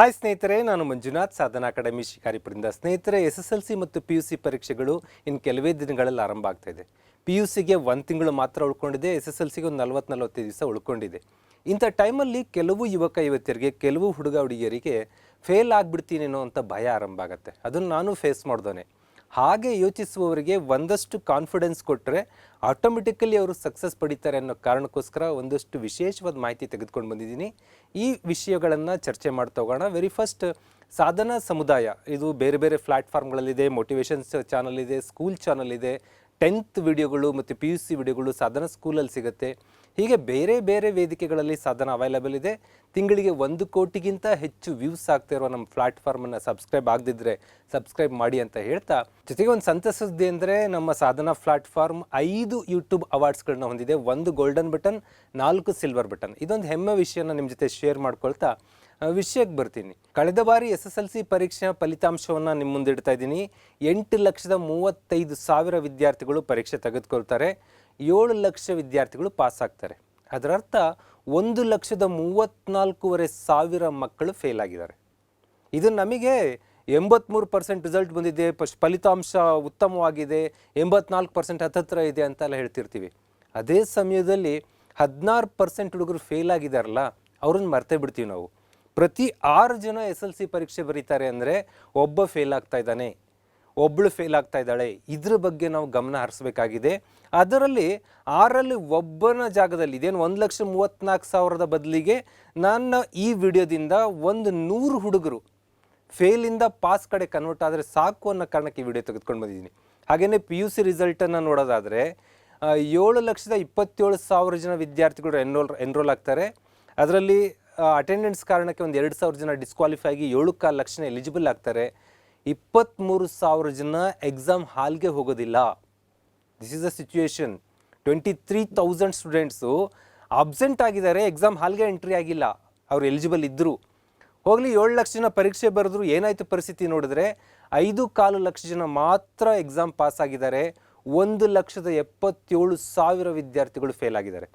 Hi ಸ್ನೇಹಿತರೆ, ನಾನು ಮಂಜುನಾಥ್, ಸಾಧನಾ academy ಶಿಕಾರಿಪುರಿಂದ ಸ್ನೇಹಿತರೆ ಎಸ್ ಎಸ್ ಎಲ್ ಸಿ ಮತ್ತು ಪಿ ಯು ಸಿ ಪರೀಕ್ಷೆಗಳು ಇನ್ನು ಕೆಲವೇ ದಿನಗಳಲ್ಲಿ ಆರಂಭ ಆಗ್ತಾ ಇದೆ. ಪಿ ಯು ಸಿಗೆ ಒಂದು ತಿಂಗಳು ಮಾತ್ರ ಉಳ್ಕೊಂಡಿದೆ ಎಸ್ ಎಸ್ ಎಲ್ ಸಿಗೆ ಒಂದು ನಲ್ವತ್ತು ನಲ್ವತ್ತೈದು ದಿವಸ ಉಳ್ಕೊಂಡಿದೆ. ಇಂಥ ಟೈಮಲ್ಲಿ ಕೆಲವು ಯುವಕ ಯುವತಿಯರಿಗೆ, ಕೆಲವು ಹುಡುಗ ಹುಡುಗಿಯರಿಗೆ ಫೇಲ್ ಆಗಿಬಿಡ್ತೀನೇನೋ ಅಂತ ಭಯ ಆರಂಭ ಆಗುತ್ತೆ. ಅದನ್ನು ನಾನು ಫೇಸ್ ಮಾಡ್ದೋನೆ ಹಾಗೆ ಯೋಚಿಸುವವರಿಗೆ ಒಂದಷ್ಟು ಕಾನ್ಫಿಡೆನ್ಸ್ ಕೊಟ್ಟರೆ ಆಟೋಮೆಟಿಕಲಿ ಅವರು ಸಕ್ಸಸ್ ಪಡಿತಾರೆ ಅನ್ನೋ ಕಾರಣಕ್ಕೋಸ್ಕರ ಒಂದಷ್ಟು ವಿಶೇಷವಾದ ಮಾಹಿತಿ ತೆಗೆದುಕೊಂಡು ಬಂದಿದ್ದೀನಿ. ಈ ವಿಷಯಗಳನ್ನು ಚರ್ಚೆ ಮಾಡ್ತಾ ಹೋಗೋಣ. ವೆರಿ ಫಸ್ಟ್ ಸಾಧನಾ ಸಮುದಾಯ. ಇದು ಬೇರೆ ಬೇರೆ ಪ್ಲ್ಯಾಟ್ಫಾರ್ಮ್ಗಳಲ್ಲಿದೆ ಮೋಟಿವೇಶನ್ಸ್ ಚಾನಲ್ ಇದೆ ಸ್ಕೂಲ್ ಚಾನಲ್ ಇದೆ. ಟೆಂತ್ ವಿಡಿಯೋಗಳು ಮತ್ತು ಪಿ ಯು ಸಿ ವಿಡಿಯೋಗಳು ಸಾಧನ ಸ್ಕೂಲಲ್ಲಿ ಸಿಗುತ್ತೆ. ಹೀಗೆ ಬೇರೆ ಬೇರೆ ವೇದಿಕೆಗಳಲ್ಲಿ ಸಾಧನ ಅವೈಲಬಲ್ ಇದೆ. ತಿಂಗಳಿಗೆ ಒಂದು ಕೋಟಿಗಿಂತ ಹೆಚ್ಚು ವ್ಯೂಸ್ ಆಗ್ತಾ ಇರುವ ನಮ್ಮ ಪ್ಲಾಟ್ಫಾರ್ಮನ್ನು ಸಬ್ಸ್ಕ್ರೈಬ್ ಆಗದಿದ್ದರೆ ಸಬ್ಸ್ಕ್ರೈಬ್ ಮಾಡಿ ಅಂತ ಹೇಳ್ತಾ, ಜೊತೆಗೆ ಒಂದು ಸಂತಸದ್ದಿ ಅಂದರೆ ನಮ್ಮ ಸಾಧನ ಪ್ಲಾಟ್ಫಾರ್ಮ್ ಐದು ಯೂಟ್ಯೂಬ್ ಅವಾರ್ಡ್ಸ್ಗಳನ್ನ ಹೊಂದಿದೆ. ಒಂದು ಗೋಲ್ಡನ್ ಬಟನ್ ನಾಲ್ಕು ಸಿಲ್ವರ್ ಬಟನ್ ಇದೊಂದು ಹೆಮ್ಮೆ ವಿಷಯನ ನಿಮ್ಮ ಜೊತೆ ಶೇರ್ ಮಾಡ್ಕೊಳ್ತಾ ವಿಷಯಕ್ಕೆ ಬರ್ತೀನಿ. ಕಳೆದ ಬಾರಿ ಎಸ್ ಎಸ್ ಎಲ್ ಸಿ ಪರೀಕ್ಷೆಯ ಫಲಿತಾಂಶವನ್ನು ನಿಮ್ಮ ಮುಂದೆ ಇಡ್ತಾ ಇದ್ದೀನಿ. ಎಂಟು ಲಕ್ಷದ ಮೂವತ್ತೈದು ಸಾವಿರ ವಿದ್ಯಾರ್ಥಿಗಳು ಪರೀಕ್ಷೆ ತೆಗೆದುಕೊಳ್ತಾರೆ. ಏಳು ಲಕ್ಷ ವಿದ್ಯಾರ್ಥಿಗಳು ಪಾಸ್ ಆಗ್ತಾರೆ ಅದರ ಅರ್ಥ ಒಂದು ಲಕ್ಷದ ಮೂವತ್ತ್ನಾಲ್ಕೂವರೆ ಸಾವಿರ ಮಕ್ಕಳು ಫೇಲ್ ಆಗಿದ್ದಾರೆ. ಇದು ನಮಗೆ ಎಂಬತ್ತ್ಮೂರು ಪರ್ಸೆಂಟ್ ರಿಸಲ್ಟ್ ಬಂದಿದೆ, ಪಶ್, ಫಲಿತಾಂಶ ಉತ್ತಮವಾಗಿದೆ, ಎಂಬತ್ನಾಲ್ಕು ಪರ್ಸೆಂಟ್ ಹತ್ತತ್ರ ಇದೆ ಅಂತೆಲ್ಲ ಹೇಳ್ತಿರ್ತೀವಿ. ಅದೇ ಸಮಯದಲ್ಲಿ ಹದಿನಾರು ಪರ್ಸೆಂಟ್ ಹುಡುಗರು ಫೇಲ್ ಆಗಿದಾರಲ್ಲ, ಅವ್ರನ್ನ ಮರ್ತೇ ಬಿಡ್ತೀವಿ ನಾವು. ಪ್ರತಿ ಆರು ಜನ ಎಸ್ ಎಲ್ ಸಿ ಪರೀಕ್ಷೆ ಬರೀತಾರೆ ಅಂದರೆ ಒಬ್ಬ ಫೇಲ್ ಆಗ್ತಾ ಇದ್ದಾನೆ. ಒಬ್ಬಳು ಫೇಲ್ ಆಗ್ತಾ ಇದ್ದಾಳೆ, ಇದ್ರ ಬಗ್ಗೆ ನಾವು ಗಮನ ಹರಿಸ್ಬೇಕಾಗಿದೆ. ಅದರಲ್ಲಿ ಆರಲ್ಲಿ ಒಬ್ಬನ ಜಾಗದಲ್ಲಿ, ಇದೇನು ಒಂದು ಲಕ್ಷ ಮೂವತ್ತ್ನಾಲ್ಕು ಸಾವಿರದ ಬದಲಿಗೆ ನನ್ನ ಈ ವಿಡಿಯೋದಿಂದ ಒಂದು ನೂರು ಹುಡುಗರು ಫೇಲಿಂದ ಪಾಸ್ ಕಡೆ ಕನ್ವರ್ಟ್ ಆದರೆ ಸಾಕು ಅನ್ನೋ ಕಾರಣಕ್ಕೆ ಈ ವಿಡಿಯೋ ತೆಗೆದುಕೊಂಡು ಬಂದಿದ್ದೀನಿ. ಹಾಗೆಯೇ ಪಿ ಯು ಸಿ ರಿಸಲ್ಟನ್ನು ನೋಡೋದಾದರೆ ಏಳು ಲಕ್ಷದ ಇಪ್ಪತ್ತೇಳು ಸಾವಿರ ಜನ ವಿದ್ಯಾರ್ಥಿಗಳು ಎನ್ರೋಲ್ ಎನ್ರೋಲ್ ಆಗ್ತಾರೆ. ಅದರಲ್ಲಿ ಅಟೆಂಡೆನ್ಸ್ ಕಾರಣಕ್ಕೆ ಒಂದು ಎರಡು ಸಾವಿರ ಜನ ಡಿಸ್ಕ್ವಾಲಿಫೈ ಆಗಿ ಏಳು ಕಾಲು ಲಕ್ಷ ಎಲಿಜಿಬಲ್ ಆಗ್ತಾರೆ. ಇಪ್ಪತ್ತ್ಮೂರು ಸಾವಿರ ಜನ ಎಕ್ಸಾಮ್ ಹಾಲ್ಗೆ ಹೋಗೋದಿಲ್ಲ. This is a situation twenty three thousand students absent ಆಗಿದ್ದಾರೆ ಎಕ್ಸಾಮ್ ಹಾಲ್ಗೆ ಎಂಟ್ರಿ ಆಗಿಲ್ಲ. ಅವ್ರು ಎಲಿಜಿಬಲ್ ಇದ್ದರು ಹೋಗಲಿ, ಏಳು ಲಕ್ಷ ಜನ ಪರೀಕ್ಷೆ ಬರೆದ್ರು, ಏನಾಯಿತು ಪರಿಸ್ಥಿತಿ ನೋಡಿದ್ರೆ, ಐದು ಕಾಲು ಲಕ್ಷ ಜನ ಮಾತ್ರ ಎಕ್ಸಾಮ್ ಪಾಸ್ ಆಗಿದ್ದಾರೆ. ಒಂದು ಲಕ್ಷದ ಎಪ್ಪತ್ತೇಳು ಸಾವಿರ ವಿದ್ಯಾರ್ಥಿಗಳು ಫೇಲ್ ಆಗಿದ್ದಾರೆ.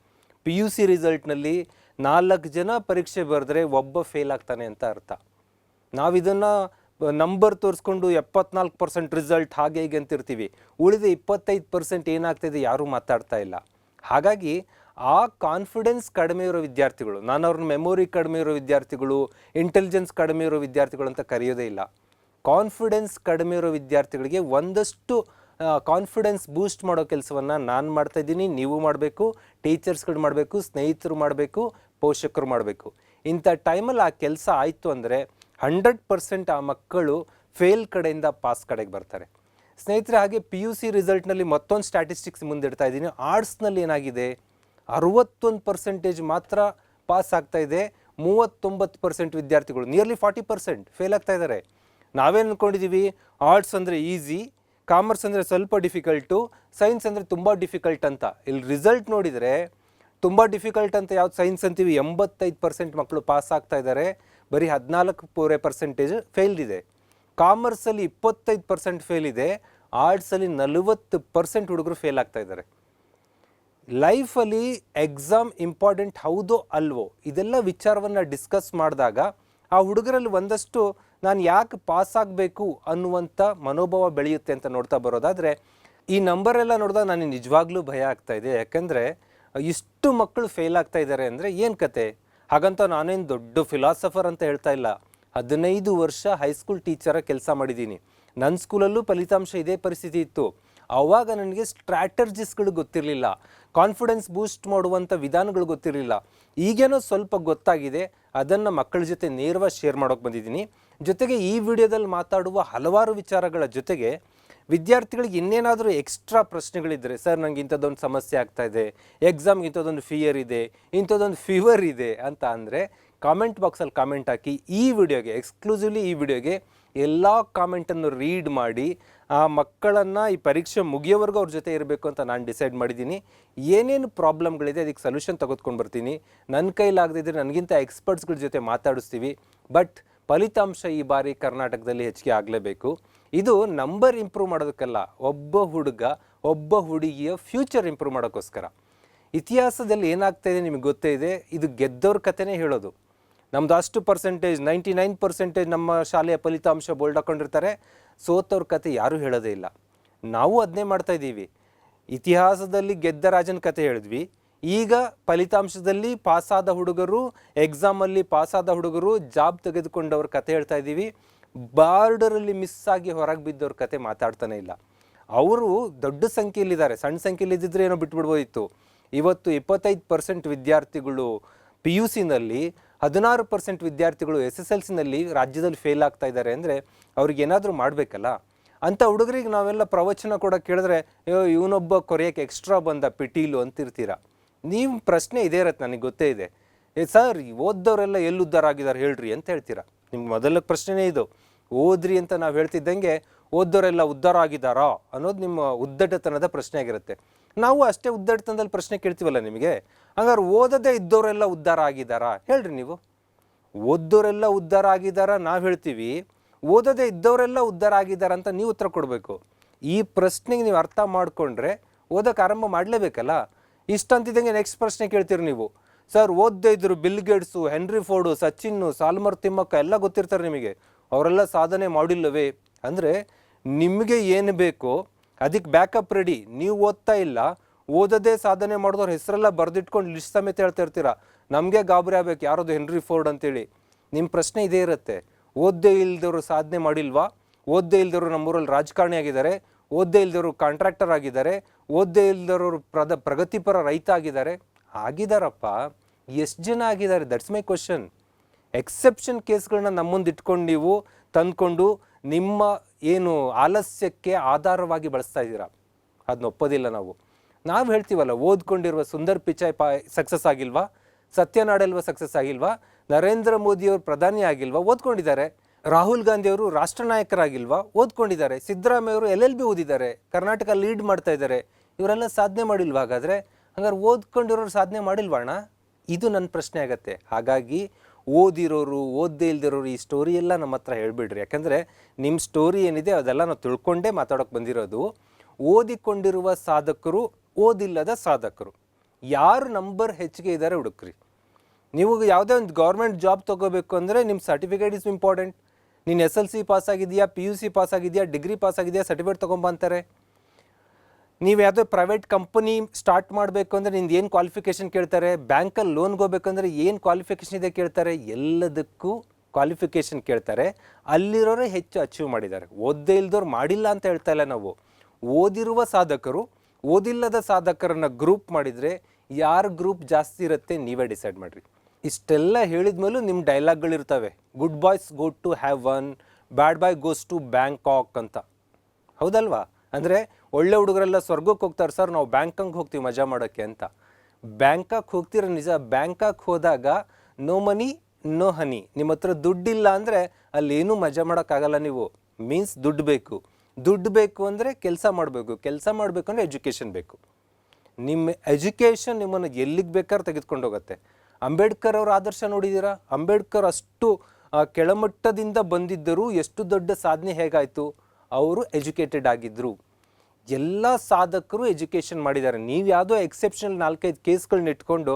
ಪಿ ಯು ಸಿ ರಿಸಲ್ಟ್ನಲ್ಲಿ ನಾಲ್ಕು ಜನ ಪರೀಕ್ಷೆ ಬರೆದ್ರೆ ಒಬ್ಬ ಫೇಲ್ ಆಗ್ತಾನೆ ಅಂತ ಅರ್ಥ. ನಾವಿದನ್ನು ನಂಬರ್ ತೋರಿಸ್ಕೊಂಡು ಎಪ್ಪತ್ನಾಲ್ಕು ಪರ್ಸೆಂಟ್ ರಿಸಲ್ಟ್ ಹಾಗೆ ಹೀಗೆ ಅಂತಿರ್ತೀವಿ. ಉಳಿದ ಇಪ್ಪತ್ತೈದು ಪರ್ಸೆಂಟ್ ಏನಾಗ್ತಿದೆ ಯಾರೂ ಮಾತಾಡ್ತಾ ಇಲ್ಲ. ಹಾಗಾಗಿ ಆ ಕಾನ್ಫಿಡೆನ್ಸ್ ಕಡಿಮೆ ಇರೋ ವಿದ್ಯಾರ್ಥಿಗಳು ನಾನು ಅವ್ರನ್ನ ಮೆಮೊರಿ ಕಡಿಮೆ ಇರೋ ವಿದ್ಯಾರ್ಥಿಗಳು ಇಂಟೆಲಿಜೆನ್ಸ್ ಕಡಿಮೆ ಇರೋ ವಿದ್ಯಾರ್ಥಿಗಳು ಅಂತ ಕರೆಯೋದೇ ಇಲ್ಲ. ಕಾನ್ಫಿಡೆನ್ಸ್ ಕಡಿಮೆ ಇರೋ ವಿದ್ಯಾರ್ಥಿಗಳಿಗೆ ಒಂದಷ್ಟು ಕಾನ್ಫಿಡೆನ್ಸ್ ಬೂಸ್ಟ್ ಮಾಡೋ ಕೆಲಸವನ್ನು ನಾನು ಮಾಡ್ತಾ ಇದ್ದೀನಿ, ನೀವು ಮಾಡಬೇಕು ಟೀಚರ್ಸ್ಗಳು ಮಾಡಬೇಕು, ಸ್ನೇಹಿತರು ಮಾಡಬೇಕು, ಪೋಷಕರು ಮಾಡಬೇಕು. ಇಂಥ ಟೈಮಲ್ಲಿ ಆ ಕೆಲಸ ಆಯಿತು ಅಂದರೆ ಹಂಡ್ರೆಡ್ ಪರ್ಸೆಂಟ್ ಆ ಮಕ್ಕಳು ಫೇಲ್ ಕಡೆಯಿಂದ ಪಾಸ್ ಕಡೆಗೆ ಬರ್ತಾರೆ. ಸ್ನೇಹಿತರೆ, ಹಾಗೆ ಪಿ ಯು ಸಿ ರಿಸಲ್ಟ್ನಲ್ಲಿ ಮತ್ತೊಂದು ಸ್ಟ್ಯಾಟಿಸ್ಟಿಕ್ಸ್ ಮುಂದಿಡ್ತಾ ಇದ್ದೀನಿ. ಆರ್ಟ್ಸ್ನಲ್ಲಿ ಏನಾಗಿದೆ? ಅರವತ್ತೊಂದು ಪರ್ಸೆಂಟೇಜ್ ಮಾತ್ರ ಪಾಸ್ ಆಗ್ತಾ ಇದೆ. ಮೂವತ್ತೊಂಬತ್ತು ಪರ್ಸೆಂಟ್ ವಿದ್ಯಾರ್ಥಿಗಳು ನಿಯರ್ಲಿ ಫಾರ್ಟಿ ಪರ್ಸೆಂಟ್ ಫೇಲ್ ಆಗ್ತಾ ಇದ್ದಾರೆ. ನಾವೇನು ಅಂದ್ಕೊಂಡಿದ್ದೀವಿ ಆರ್ಟ್ಸ್ ಅಂದರೆ ಈಸಿ ಕಾಮರ್ಸ್ ಅಂದರೆ ಸ್ವಲ್ಪ ಡಿಫಿಕಲ್ಟು ಸೈನ್ಸ್ ಅಂದರೆ ತುಂಬ ಡಿಫಿಕಲ್ಟ್ ಅಂತ. ಇಲ್ಲಿ ರಿಸಲ್ಟ್ ನೋಡಿದರೆ, ತುಂಬ ಡಿಫಿಕಲ್ಟ್ ಅಂತ ಯಾವ್ದು ಸೈನ್ಸ್ ಅಂತೀವಿ? ಎಂಬತ್ತೈದು ಪರ್ಸೆಂಟ್ ಮಕ್ಕಳು ಪಾಸ್ ಆಗ್ತಾ ಇದ್ದಾರೆ. ಬರೀ ಹದಿನಾಲ್ಕು ಪೂರೆ ಪರ್ಸೆಂಟೇಜ್ ಫೇಲ್ ಇದೆ. ಕಾಮರ್ಸಲ್ಲಿ ಇಪ್ಪತ್ತೈದು ಪರ್ಸೆಂಟ್ ಫೇಲ್ ಇದೆ. ಆರ್ಟ್ಸಲ್ಲಿ ನಲವತ್ತು ಪರ್ಸೆಂಟ್ ಹುಡುಗರು ಫೇಲ್ ಆಗ್ತಾ ಇದ್ದಾರೆ. ಲೈಫಲ್ಲಿ ಎಕ್ಸಾಮ್ ಇಂಪಾರ್ಟೆಂಟ್ ಹೌದೋ ಅಲ್ವೋ, ಇದೆಲ್ಲ ವಿಚಾರವನ್ನು ಡಿಸ್ಕಸ್ ಮಾಡಿದಾಗ ಆ ಹುಡುಗರಲ್ಲಿ ಒಂದಷ್ಟು ನಾನು ಯಾಕೆ ಪಾಸ್ ಆಗಬೇಕು ಅನ್ನುವಂಥ ಮನೋಭಾವ ಬೆಳೆಯುತ್ತೆ ಅಂತ ನೋಡ್ತಾ ಬರೋದಾದರೆ, ಈ ನಂಬರ್ ಎಲ್ಲ ನೋಡಿದಾಗ ನನಗೆ ನಿಜವಾಗ್ಲೂ ಭಯ ಆಗ್ತಾ ಇದೆ. ಯಾಕೆಂದರೆ ಇಷ್ಟು ಮಕ್ಕಳು ಫೇಲ್ ಆಗ್ತಾ ಇದ್ದಾರೆ ಅಂದರೆ ಏನು ಕತೆ? ಹಾಗಂತ ನಾನೇನು ದೊಡ್ಡ ಫಿಲಾಸಫರ್ ಅಂತ ಹೇಳ್ತಾ ಇಲ್ಲ. ಹದಿನೈದು ವರ್ಷ ಹೈಸ್ಕೂಲ್ ಟೀಚರ ಕೆಲಸ ಮಾಡಿದ್ದೀನಿ ನನ್ನ ಸ್ಕೂಲಲ್ಲೂ ಫಲಿತಾಂಶ ಇದೇ ಪರಿಸ್ಥಿತಿ ಇತ್ತು. ಆವಾಗ ನನಗೆ ಸ್ಟ್ರಾಟರ್ಜಿಸ್ಗಳು ಗೊತ್ತಿರಲಿಲ್ಲ. ಕಾನ್ಫಿಡೆನ್ಸ್ ಬೂಸ್ಟ್ ಮಾಡುವಂಥ ವಿಧಾನಗಳು ಗೊತ್ತಿರಲಿಲ್ಲ. ಈಗೇನೋ ಸ್ವಲ್ಪ ಗೊತ್ತಾಗಿದೆ. ಅದನ್ನು ಮಕ್ಕಳ ಜೊತೆ ನೇರವಾಗಿ ಶೇರ್ ಮಾಡೋಕೆ ಬಂದಿದ್ದೀನಿ. ಜೊತೆಗೆ ಈ ವಿಡಿಯೋದಲ್ಲಿ ಮಾತಾಡುವ ಹಲವಾರು ವಿಚಾರಗಳ ಜೊತೆಗೆ ವಿದ್ಯಾರ್ಥಿಗಳಿಗೆ ಇನ್ನೇನಾದರೂ ಎಕ್ಸ್ಟ್ರಾ ಪ್ರಶ್ನೆಗಳಿದ್ದರೆ ಸರ್ ನನಗೆ ಇಂಥದ್ದೊಂದು ಸಮಸ್ಯೆ ಆಗ್ತಾ ಇದೆ ಎಕ್ಸಾಮ್ಗೆ ಇಂಥದ್ದೊಂದು ಫಿಯರ್ ಇದೆ, ಇಂಥದ್ದೊಂದು ಫೀವರ್ ಇದೆ ಅಂತ ಅಂದರೆ ಕಾಮೆಂಟ್ ಬಾಕ್ಸಲ್ಲಿ ಕಾಮೆಂಟ್ ಹಾಕಿ ಈ ವಿಡಿಯೋಗೆ ಎಕ್ಸ್ಕ್ಲೂಸಿವ್ಲಿ ಈ ವಿಡಿಯೋಗೆ ಎಲ್ಲ ಕಾಮೆಂಟನ್ನು ರೀಡ್ ಮಾಡಿ, ಆ ಮಕ್ಕಳನ್ನು ಈ ಪರೀಕ್ಷೆ ಮುಗಿಯೋವರೆಗೂ ಅವ್ರ ಜೊತೆ ಇರಬೇಕು ಅಂತ ನಾನು ಡಿಸೈಡ್ ಮಾಡಿದ್ದೀನಿ ಏನೇನು ಪ್ರಾಬ್ಲಮ್ಗಳಿದೆ ಅದಕ್ಕೆ ಸೊಲ್ಯೂಷನ್ ತೆಗೆದುಕೊಂಡು ಬರ್ತೀನಿ. ನನ್ನ ಕೈಲಾಗದಿದ್ದರೆ ನನಗಿಂತ ಎಕ್ಸ್ಪರ್ಟ್ಸ್ಗಳ ಜೊತೆ ಮಾತಾಡಿಸ್ತೀವಿ ಬಟ್ ಫಲಿತಾಂಶ ಈ ಬಾರಿ ಕರ್ನಾಟಕದಲ್ಲಿ ಹೆಚ್ಚಿಗೆ ಆಗಲೇಬೇಕು. ಇದು ನಂಬರ್ ಇಂಪ್ರೂವ್ ಮಾಡೋದಕ್ಕಲ್ಲ, ಒಬ್ಬ ಹುಡುಗ, ಒಬ್ಬ ಹುಡುಗಿಯ ಫ್ಯೂಚರ್ ಇಂಪ್ರೂವ್ ಮಾಡೋಕ್ಕೋಸ್ಕರ. ಇತಿಹಾಸದಲ್ಲಿ ಏನಾಗ್ತಾ ಇದೆ ನಿಮಗೆ ಗೊತ್ತೇ ಇದೆ? ಇದು ಗೆದ್ದವ್ರ ಕಥೆನೇ ಹೇಳೋದು. ನಮ್ದು ಅಷ್ಟು ಪರ್ಸೆಂಟೇಜ್ ನೈಂಟಿ ನೈನ್ ಪರ್ಸೆಂಟೇಜ್ ನಮ್ಮ ಶಾಲೆಯ ಫಲಿತಾಂಶ ಬೋಲ್ಡ್ ಹಾಕೊಂಡಿರ್ತಾರೆ. ಸೋತವ್ರ ಕತೆ ಯಾರೂ ಹೇಳೋದೇ ಇಲ್ಲ. ನಾವು ಅದನ್ನೇ ಮಾಡ್ತಾ ಇದ್ದೀವಿ. ಇತಿಹಾಸದಲ್ಲಿ ಗೆದ್ದ ರಾಜನ ಕತೆ ಹೇಳಿದ್ವಿ. ಈಗ ಫಲಿತಾಂಶದಲ್ಲಿ ಪಾಸಾದ ಹುಡುಗರು ಎಕ್ಸಾಮಲ್ಲಿ ಪಾಸಾದ ಹುಡುಗರು ಜಾಬ್ ತೆಗೆದುಕೊಂಡವ್ರ ಕತೆ ಹೇಳ್ತಾ ಇದ್ದೀವಿ. ಬಾರ್ಡರಲ್ಲಿ ಮಿಸ್ ಆಗಿ ಹೊರಗೆ ಬಿದ್ದವ್ರ ಕತೆ ಮಾತಾಡ್ತಾನೆ ಇಲ್ಲ. ಅವರು ದೊಡ್ಡ ಸಂಖ್ಯೆಯಲ್ಲಿದ್ದಾರೆ. ಸಣ್ಣ ಸಂಖ್ಯೆಯಲ್ಲಿ ಇದ್ದಿದ್ರೆ ಏನೋ ಬಿಟ್ಬಿಡ್ಬೋದಿತ್ತು. ಇವತ್ತು ಇಪ್ಪತ್ತೈದು ಪರ್ಸೆಂಟ್ ವಿದ್ಯಾರ್ಥಿಗಳು ಪಿ ಯು ಸಿನಲ್ಲಿ ಹದಿನಾರು ಪರ್ಸೆಂಟ್ ವಿದ್ಯಾರ್ಥಿಗಳು ಎಸ್ ಎಸ್ ಎಲ್ ಸಿನಲ್ಲಿ ರಾಜ್ಯದಲ್ಲಿ ಫೇಲ್ ಆಗ್ತಾ ಇದ್ದಾರೆ ಅಂದರೆ ಅವ್ರಿಗೆ ಏನಾದರೂ ಮಾಡಬೇಕಲ್ಲ? ಅಂಥ ಹುಡುಗರಿಗೆ ನಾವೆಲ್ಲ ಪ್ರವಚನ ಕೂಡ ಕೇಳಿದ್ರೆ, ಅಯ್ಯೋ, ಇವನೊಬ್ಬ ಕೊರೆಯೋಕ್ಕೆ ಎಕ್ಸ್ಟ್ರಾ ಬಂದ ಪಿಟೀಲು ಅಂತಿರ್ತೀರ? ನೀವು ಪ್ರಶ್ನೆ ಇದೇ ಇರತ್ತೆ, ನನಗೆ ಗೊತ್ತೇ ಇದೆ. ಏ ಸರ್ ಓದ್ದವರೆಲ್ಲ ಎಲ್ಲಿ ಉದ್ಧಾರ ಆಗಿದ್ದಾರೆ ಹೇಳ್ರಿ ಅಂತ ಹೇಳ್ತೀರಾ? ನಿಮ್ಗೆ ಮೊದಲ ಪ್ರಶ್ನೆನೇ ಇದು. ಓದ್ರಿ ಅಂತ ನಾವು ಹೇಳ್ತಿದ್ದಂಗೆ ಓದೋರೆಲ್ಲ ಉದ್ಧಾರ ಆಗಿದ್ದಾರಾ ಅನ್ನೋದು ನಿಮ್ಮ ಉದ್ದಟತನದ ಪ್ರಶ್ನೆ ಆಗಿರುತ್ತೆ. ನಾವು ಅಷ್ಟೇ ಉದ್ದಟತನದಲ್ಲಿ ಪ್ರಶ್ನೆ ಕೇಳ್ತೀವಲ್ಲ ನಿಮಗೆ? ಹಂಗಾರೆ ಓದದೇ ಇದ್ದವರೆಲ್ಲ ಉದ್ಧಾರ ಆಗಿದ್ದಾರಾ ಹೇಳ್ರಿ ನೀವು. ಓದೋರೆಲ್ಲ ಉದ್ಧಾರ ಆಗಿದ್ದಾರಾ ನಾವು ಹೇಳ್ತೀವಿ. ಓದದೇ ಇದ್ದವರೆಲ್ಲ ಉದ್ಧಾರ ಆಗಿದ್ದಾರ ಅಂತ ನೀವು ಉತ್ತರ ಕೊಡಬೇಕು. ಈ ಪ್ರಶ್ನೆಗೆ ನೀವು ಅರ್ಥ ಮಾಡಿಕೊಂಡ್ರೆ ಓದೋಕೆ ಆರಂಭ ಮಾಡಲೇಬೇಕಲ್ಲ? ಇಷ್ಟಂತಿದ್ದಂಗೆ ನೆಕ್ಸ್ಟ್ ಪ್ರಶ್ನೆ ಕೇಳ್ತೀರಿ ನೀವು. ಸರ್, ಓದ್ದೇ ಇದ್ರು Bill Gates, Henry Ford, Sachin, Salmar Thimmakka ಎಲ್ಲ ಗೊತ್ತಿರ್ತಾರೆ ನಿಮಗೆ. ಅವರೆಲ್ಲ ಸಾಧನೆ ಮಾಡಿಲ್ಲವೇ? ಅಂದರೆ ನಿಮಗೆ ಏನು ಬೇಕೋ ಅದಕ್ಕೆ ಬ್ಯಾಕಪ್ ರೆಡಿ ನೀವು ಓದ್ತಾ ಇಲ್ಲ, ಓದದೇ ಸಾಧನೆ ಮಾಡಿದವ್ರ ಹೆಸರೆಲ್ಲ ಬರೆದಿಟ್ಕೊಂಡು ಲಿಸ್ಟ್ ಸಮೇತ ಹೇಳ್ತಾ ಇರ್ತೀರ? ನಮಗೆ ಗಾಬರಿ ಆಗ್ಬೇಕು, ಯಾರದು ಹೆನ್ರಿ ಫೋರ್ಡ್ ಅಂತೇಳಿ. ನಿಮ್ಮ ಪ್ರಶ್ನೆ ಇದೇ ಇರುತ್ತೆ. ಓದ್ದೇ ಇಲ್ದವರು ಸಾಧನೆ ಮಾಡಿಲ್ವಾ? ಓದ್ದೇ ಇಲ್ದವರು ನಮ್ಮೂರಲ್ಲಿ ರಾಜಕಾರಣಿ ಆಗಿದ್ದಾರೆ. ಓದ್ದೇ ಇಲ್ದವರು ಕಾಂಟ್ರಾಕ್ಟರ್ ಆಗಿದ್ದಾರೆ. ಓದ್ದೇ ಇಲ್ದವರು ಪ್ರದ, ಪ್ರಗತಿಪರ ರೈತ ಆಗಿದ್ದಾರೆ. ಆಗಿದಾರಪ್ಪ. ಎಷ್ಟು ಜನ ಆಗಿದ್ದಾರೆ? ದಟ್ಸ್ ಮೈ ಕ್ವಶನ್ ಎಕ್ಸೆಪ್ಷನ್ ಕೇಸ್ಗಳನ್ನ ನಮ್ಮ ಮುಂದೆ ಇಟ್ಕೊಂಡು ನೀವು ತಂದ್ಕೊಂಡು ನಿಮ್ಮ ಏನು ಆಲಸ್ಯಕ್ಕೆ ಆಧಾರವಾಗಿ ಬಳಸ್ತಾ ಇದ್ದೀರಾ? ಅದನ್ನ ಒಪ್ಪೋದಿಲ್ಲ ನಾವು. ನಾವು ಹೇಳ್ತೀವಲ್ಲ, ಓದ್ಕೊಂಡಿರುವ ಸುಂದರ್ ಪಿಚಾಯ್ ಪಾ ಸಕ್ಸಸ್ ಆಗಿಲ್ವಾ? ಸತ್ಯನಾಡಲ್ವ ಸಕ್ಸಸ್ ಆಗಿಲ್ವಾ? ನರೇಂದ್ರ ಮೋದಿಯವರು ಪ್ರಧಾನಿ ಆಗಿಲ್ವಾ? ಓದ್ಕೊಂಡಿದ್ದಾರೆ. ರಾಹುಲ್ ಗಾಂಧಿ ಅವರು ರಾಷ್ಟ್ರ ನಾಯಕರಾಗಿಲ್ವಾ ಓದ್ಕೊಂಡಿದ್ದಾರೆ ಸಿದ್ದರಾಮಯ್ಯವರು ಎಲ್ ಎಲ್ ಬಿ ಓದಿದ್ದಾರೆ. ಕರ್ನಾಟಕ ಲೀಡ್ ಮಾಡ್ತಾ ಇದ್ದಾರೆ. ಇವರೆಲ್ಲ ಸಾಧನೆ ಮಾಡಿಲ್ವಾ ಹಾಗಾದ್ರೆ? ಹಂಗಾರೆ ಓದ್ಕೊಂಡಿರೋರು ಸಾಧನೆ ಮಾಡಿಲ್ವಾ ಅಣ್ಣ? ಇದು ನನ್ನ ಪ್ರಶ್ನೆ ಆಗತ್ತೆ. ಹಾಗಾಗಿ ಓದಿರೋರು, ಓದದೇ ಇಲ್ದಿರೋರು ಈ ಸ್ಟೋರಿ ಎಲ್ಲ ನಮ್ಮ ಹತ್ರ ಹೇಳ್ಬಿಡ್ರಿ. ಯಾಕಂದರೆ ನಿಮ್ಮ ಸ್ಟೋರಿ ಏನಿದೆ ಅದೆಲ್ಲ ನಾವು ತಿಳ್ಕೊಂಡೇ ಮಾತಾಡೋಕೆ ಬಂದಿರೋದು. ಓದಿಕೊಂಡಿರುವ ಸಾಧಕರು, ಓದಿಲ್ಲದ ಸಾಧಕರು. ಯಾರು ನಂಬರ್ ಹೆಚ್ಚಿಗೆ ಇದ್ದಾರೆ ಹುಡುಕ್ರಿ. ನೀವು ಯಾವುದೇ ಒಂದು ಗೌರ್ಮೆಂಟ್ ಜಾಬ್ ತೊಗೋಬೇಕು ಅಂದರೆ ನಿಮ್ಮ ಸರ್ಟಿಫಿಕೇಟ್ ಇಸ್ ಇಂಪಾರ್ಟೆಂಟ್ ನೀನು ಎಸ್ ಎಲ್ ಸಿ ಪಾಸ್ ಆಗಿದೆಯಾ ಪಿ ಯು ಸಿ ಪಾಸ್ ಆಗಿದೆಯಾ ಡಿಗ್ರಿ ಪಾಸ್ ಆಗಿದೆಯಾ ಸರ್ಟಿಫಿಕೇಟ್ ತೊಗೊಂಬಂತಾರೆ. ನೀವು ಯಾವುದೋ ಪ್ರೈವೇಟ್ ಕಂಪನಿ ಸ್ಟಾರ್ಟ್ ಮಾಡಬೇಕು ಅಂದರೆ ನಿಂದು ಏನು ಕ್ವಾಲಿಫಿಕೇಷನ್ ಕೇಳ್ತಾರೆ? ಬ್ಯಾಂಕಲ್ಲಿ ಲೋನ್ಗೆ ಹೋಗ್ಬೇಕಂದ್ರೆ ಏನು ಕ್ವಾಲಿಫಿಕೇಷನ್ ಇದೆ ಕೇಳ್ತಾರೆ? ಎಲ್ಲದಕ್ಕೂ ಕ್ವಾಲಿಫಿಕೇಷನ್ ಕೇಳ್ತಾರೆ. ಅಲ್ಲಿರೋರೇ ಹೆಚ್ಚು ಅಚೀವ್ ಮಾಡಿದ್ದಾರೆ. ಓದ್ದೇ ಇಲ್ದವ್ರು ಮಾಡಿಲ್ಲ ಅಂತ ಹೇಳ್ತಾ ಇಲ್ಲ ನಾವು. ಓದಿರುವ ಸಾಧಕರು, ಓದಿಲ್ಲದ ಸಾಧಕರನ್ನು ಗ್ರೂಪ್ ಮಾಡಿದರೆ ಯಾರ ಗ್ರೂಪ್ ಜಾಸ್ತಿ ಇರುತ್ತೆ ನೀವೇ ಡಿಸೈಡ್ ಮಾಡಿರಿ. ಇಷ್ಟೆಲ್ಲ ಹೇಳಿದ ಮೇಲೂ ನಿಮ್ಮ ಡೈಲಾಗ್ಗಳಿರ್ತವೆ good boys go to have one bad boy goes to Bangkok ಅಂತ. ಹೌದಲ್ವಾ? ಅಂದರೆ ಒಳ್ಳೆ ಹುಡುಗರೆಲ್ಲ ಸ್ವರ್ಗಕ್ಕೆ ಹೋಗ್ತಾರೆ, ಸರ್, ನಾವು ಬ್ಯಾಂಕಾಕ್ ಹೋಗ್ತೀವಿ ಮಜಾ ಮಾಡೋಕ್ಕೆ ಅಂತ. ಬ್ಯಾಂಕಾಕ್ ಹೋಗ್ತೀರ ನಿಜ? ಬ್ಯಾಂಕಾಕ್ ಹೋದಾಗ, ನೋ ಮನಿ, ನೋ ಹನಿ. ನಿಮ್ಮ ಹತ್ರ ದುಡ್ಡಿಲ್ಲ ಅಂದರೆ ಅಲ್ಲೇನೂ ಮಜಾ ಮಾಡೋಕ್ಕಾಗಲ್ಲ ನೀವು. ಮೀನ್ಸ್ ದುಡ್ಡು ಬೇಕು. ದುಡ್ಡು ಬೇಕು ಅಂದರೆ ಕೆಲಸ ಮಾಡಬೇಕು. ಕೆಲಸ ಮಾಡಬೇಕು ಅಂದರೆ ಎಜುಕೇಷನ್ ಬೇಕು. ನಿಮ್ಮ ಎಜುಕೇಷನ್ ನಿಮ್ಮನ್ನು ಎಲ್ಲಿಗೆ ಬೇಕಾದ್ರೆ ತೆಗೆದುಕೊಂಡು ಹೋಗುತ್ತೆ ಅಂಬೇಡ್ಕರ್ ಅವರ ಆದರ್ಶ ನೋಡಿದ್ದೀರಾ ಅಂಬೇಡ್ಕರ್ ಅಷ್ಟು ಕೆಳಮಟ್ಟದಿಂದ ಬಂದಿದ್ದರೂ ಎಷ್ಟು ದೊಡ್ಡ ಸಾಧನೆ ಹೇಗಾಯಿತು? ಅವರು ಎಜುಕೇಟೆಡ್ ಆಗಿದ್ದರು ಎಲ್ಲ ಸಾಧಕರು ಎಜುಕೇಷನ್ ಮಾಡಿದ್ದಾರೆ. ನೀವು ಯಾವುದೋ ಎಕ್ಸೆಪ್ಷನಲ್ ನಾಲ್ಕೈದು ಕೇಸ್ಗಳನ್ನ ಇಟ್ಕೊಂಡು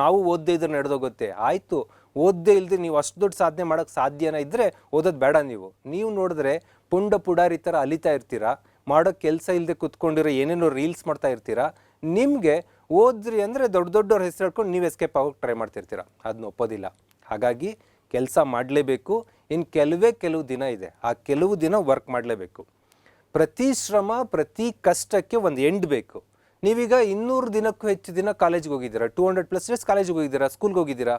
ನಾವು ಓದದೇ ಇದ್ರೆ ನಡೆದೋಗುತ್ತೆ. ಆಯಿತು, ಓದದೇ ಇಲ್ಲದೆ ನೀವು ಅಷ್ಟು ದೊಡ್ಡ ಸಾಧನೆ ಮಾಡೋಕ್ಕೆ ಸಾಧ್ಯನ ಇದ್ದರೆ ಓದೋದು ಬೇಡ ನೀವು. ನೀವು ನೋಡಿದ್ರೆ ಪುಂಡ ಪುಡಾರಿ ಥರ ಅಲಿತಾ ಇರ್ತೀರಾ? ಮಾಡೋ ಕೆಲಸ ಇಲ್ಲದೆ ಕುತ್ಕೊಂಡಿರೋ ಏನೇನೋ ರೀಲ್ಸ್ ಮಾಡ್ತಾ ಇರ್ತೀರಾ? ನಿಮಗೆ ಓದ್ರಿ ಅಂದರೆ ದೊಡ್ಡ ದೊಡ್ಡವ್ರ ಹೆಸರು ಹೇಳ್ಕೊಂಡು ನೀವು ಎಸ್ಕೇಪ್ ಆಗೋಕ್ಕೆ ಟ್ರೈ ಮಾಡ್ತಿರ್ತೀರ. ಅದನ್ನ ಒಪ್ಪೋದಿಲ್ಲ. ಹಾಗಾಗಿ ಕೆಲಸ ಮಾಡಲೇಬೇಕು. ಇನ್ನು ಕೆಲವೇ ಕೆಲವು ದಿನ ಇದೆ. ಆ ಕೆಲವು ದಿನ ವರ್ಕ್ ಮಾಡಲೇಬೇಕು. ಪ್ರತಿ ಶ್ರಮ, ಪ್ರತಿ ಕಷ್ಟಕ್ಕೆ ಒಂದು ಎಂಡ್ ಬೇಕು. ನೀವೀಗ ಇನ್ನೂರು ದಿನಕ್ಕೂ ಹೆಚ್ಚು ದಿನ ಕಾಲೇಜ್ಗೆ ಹೋಗಿದ್ದೀರಾ? ಟೂ ಹಂಡ್ರೆಡ್ ಪ್ಲಸ್ ಡೇಸ್ ಕಾಲೇಜಿಗೆ ಹೋಗಿದ್ದೀರಾ? ಸ್ಕೂಲ್ಗೆ ಹೋಗಿದ್ದೀರಾ?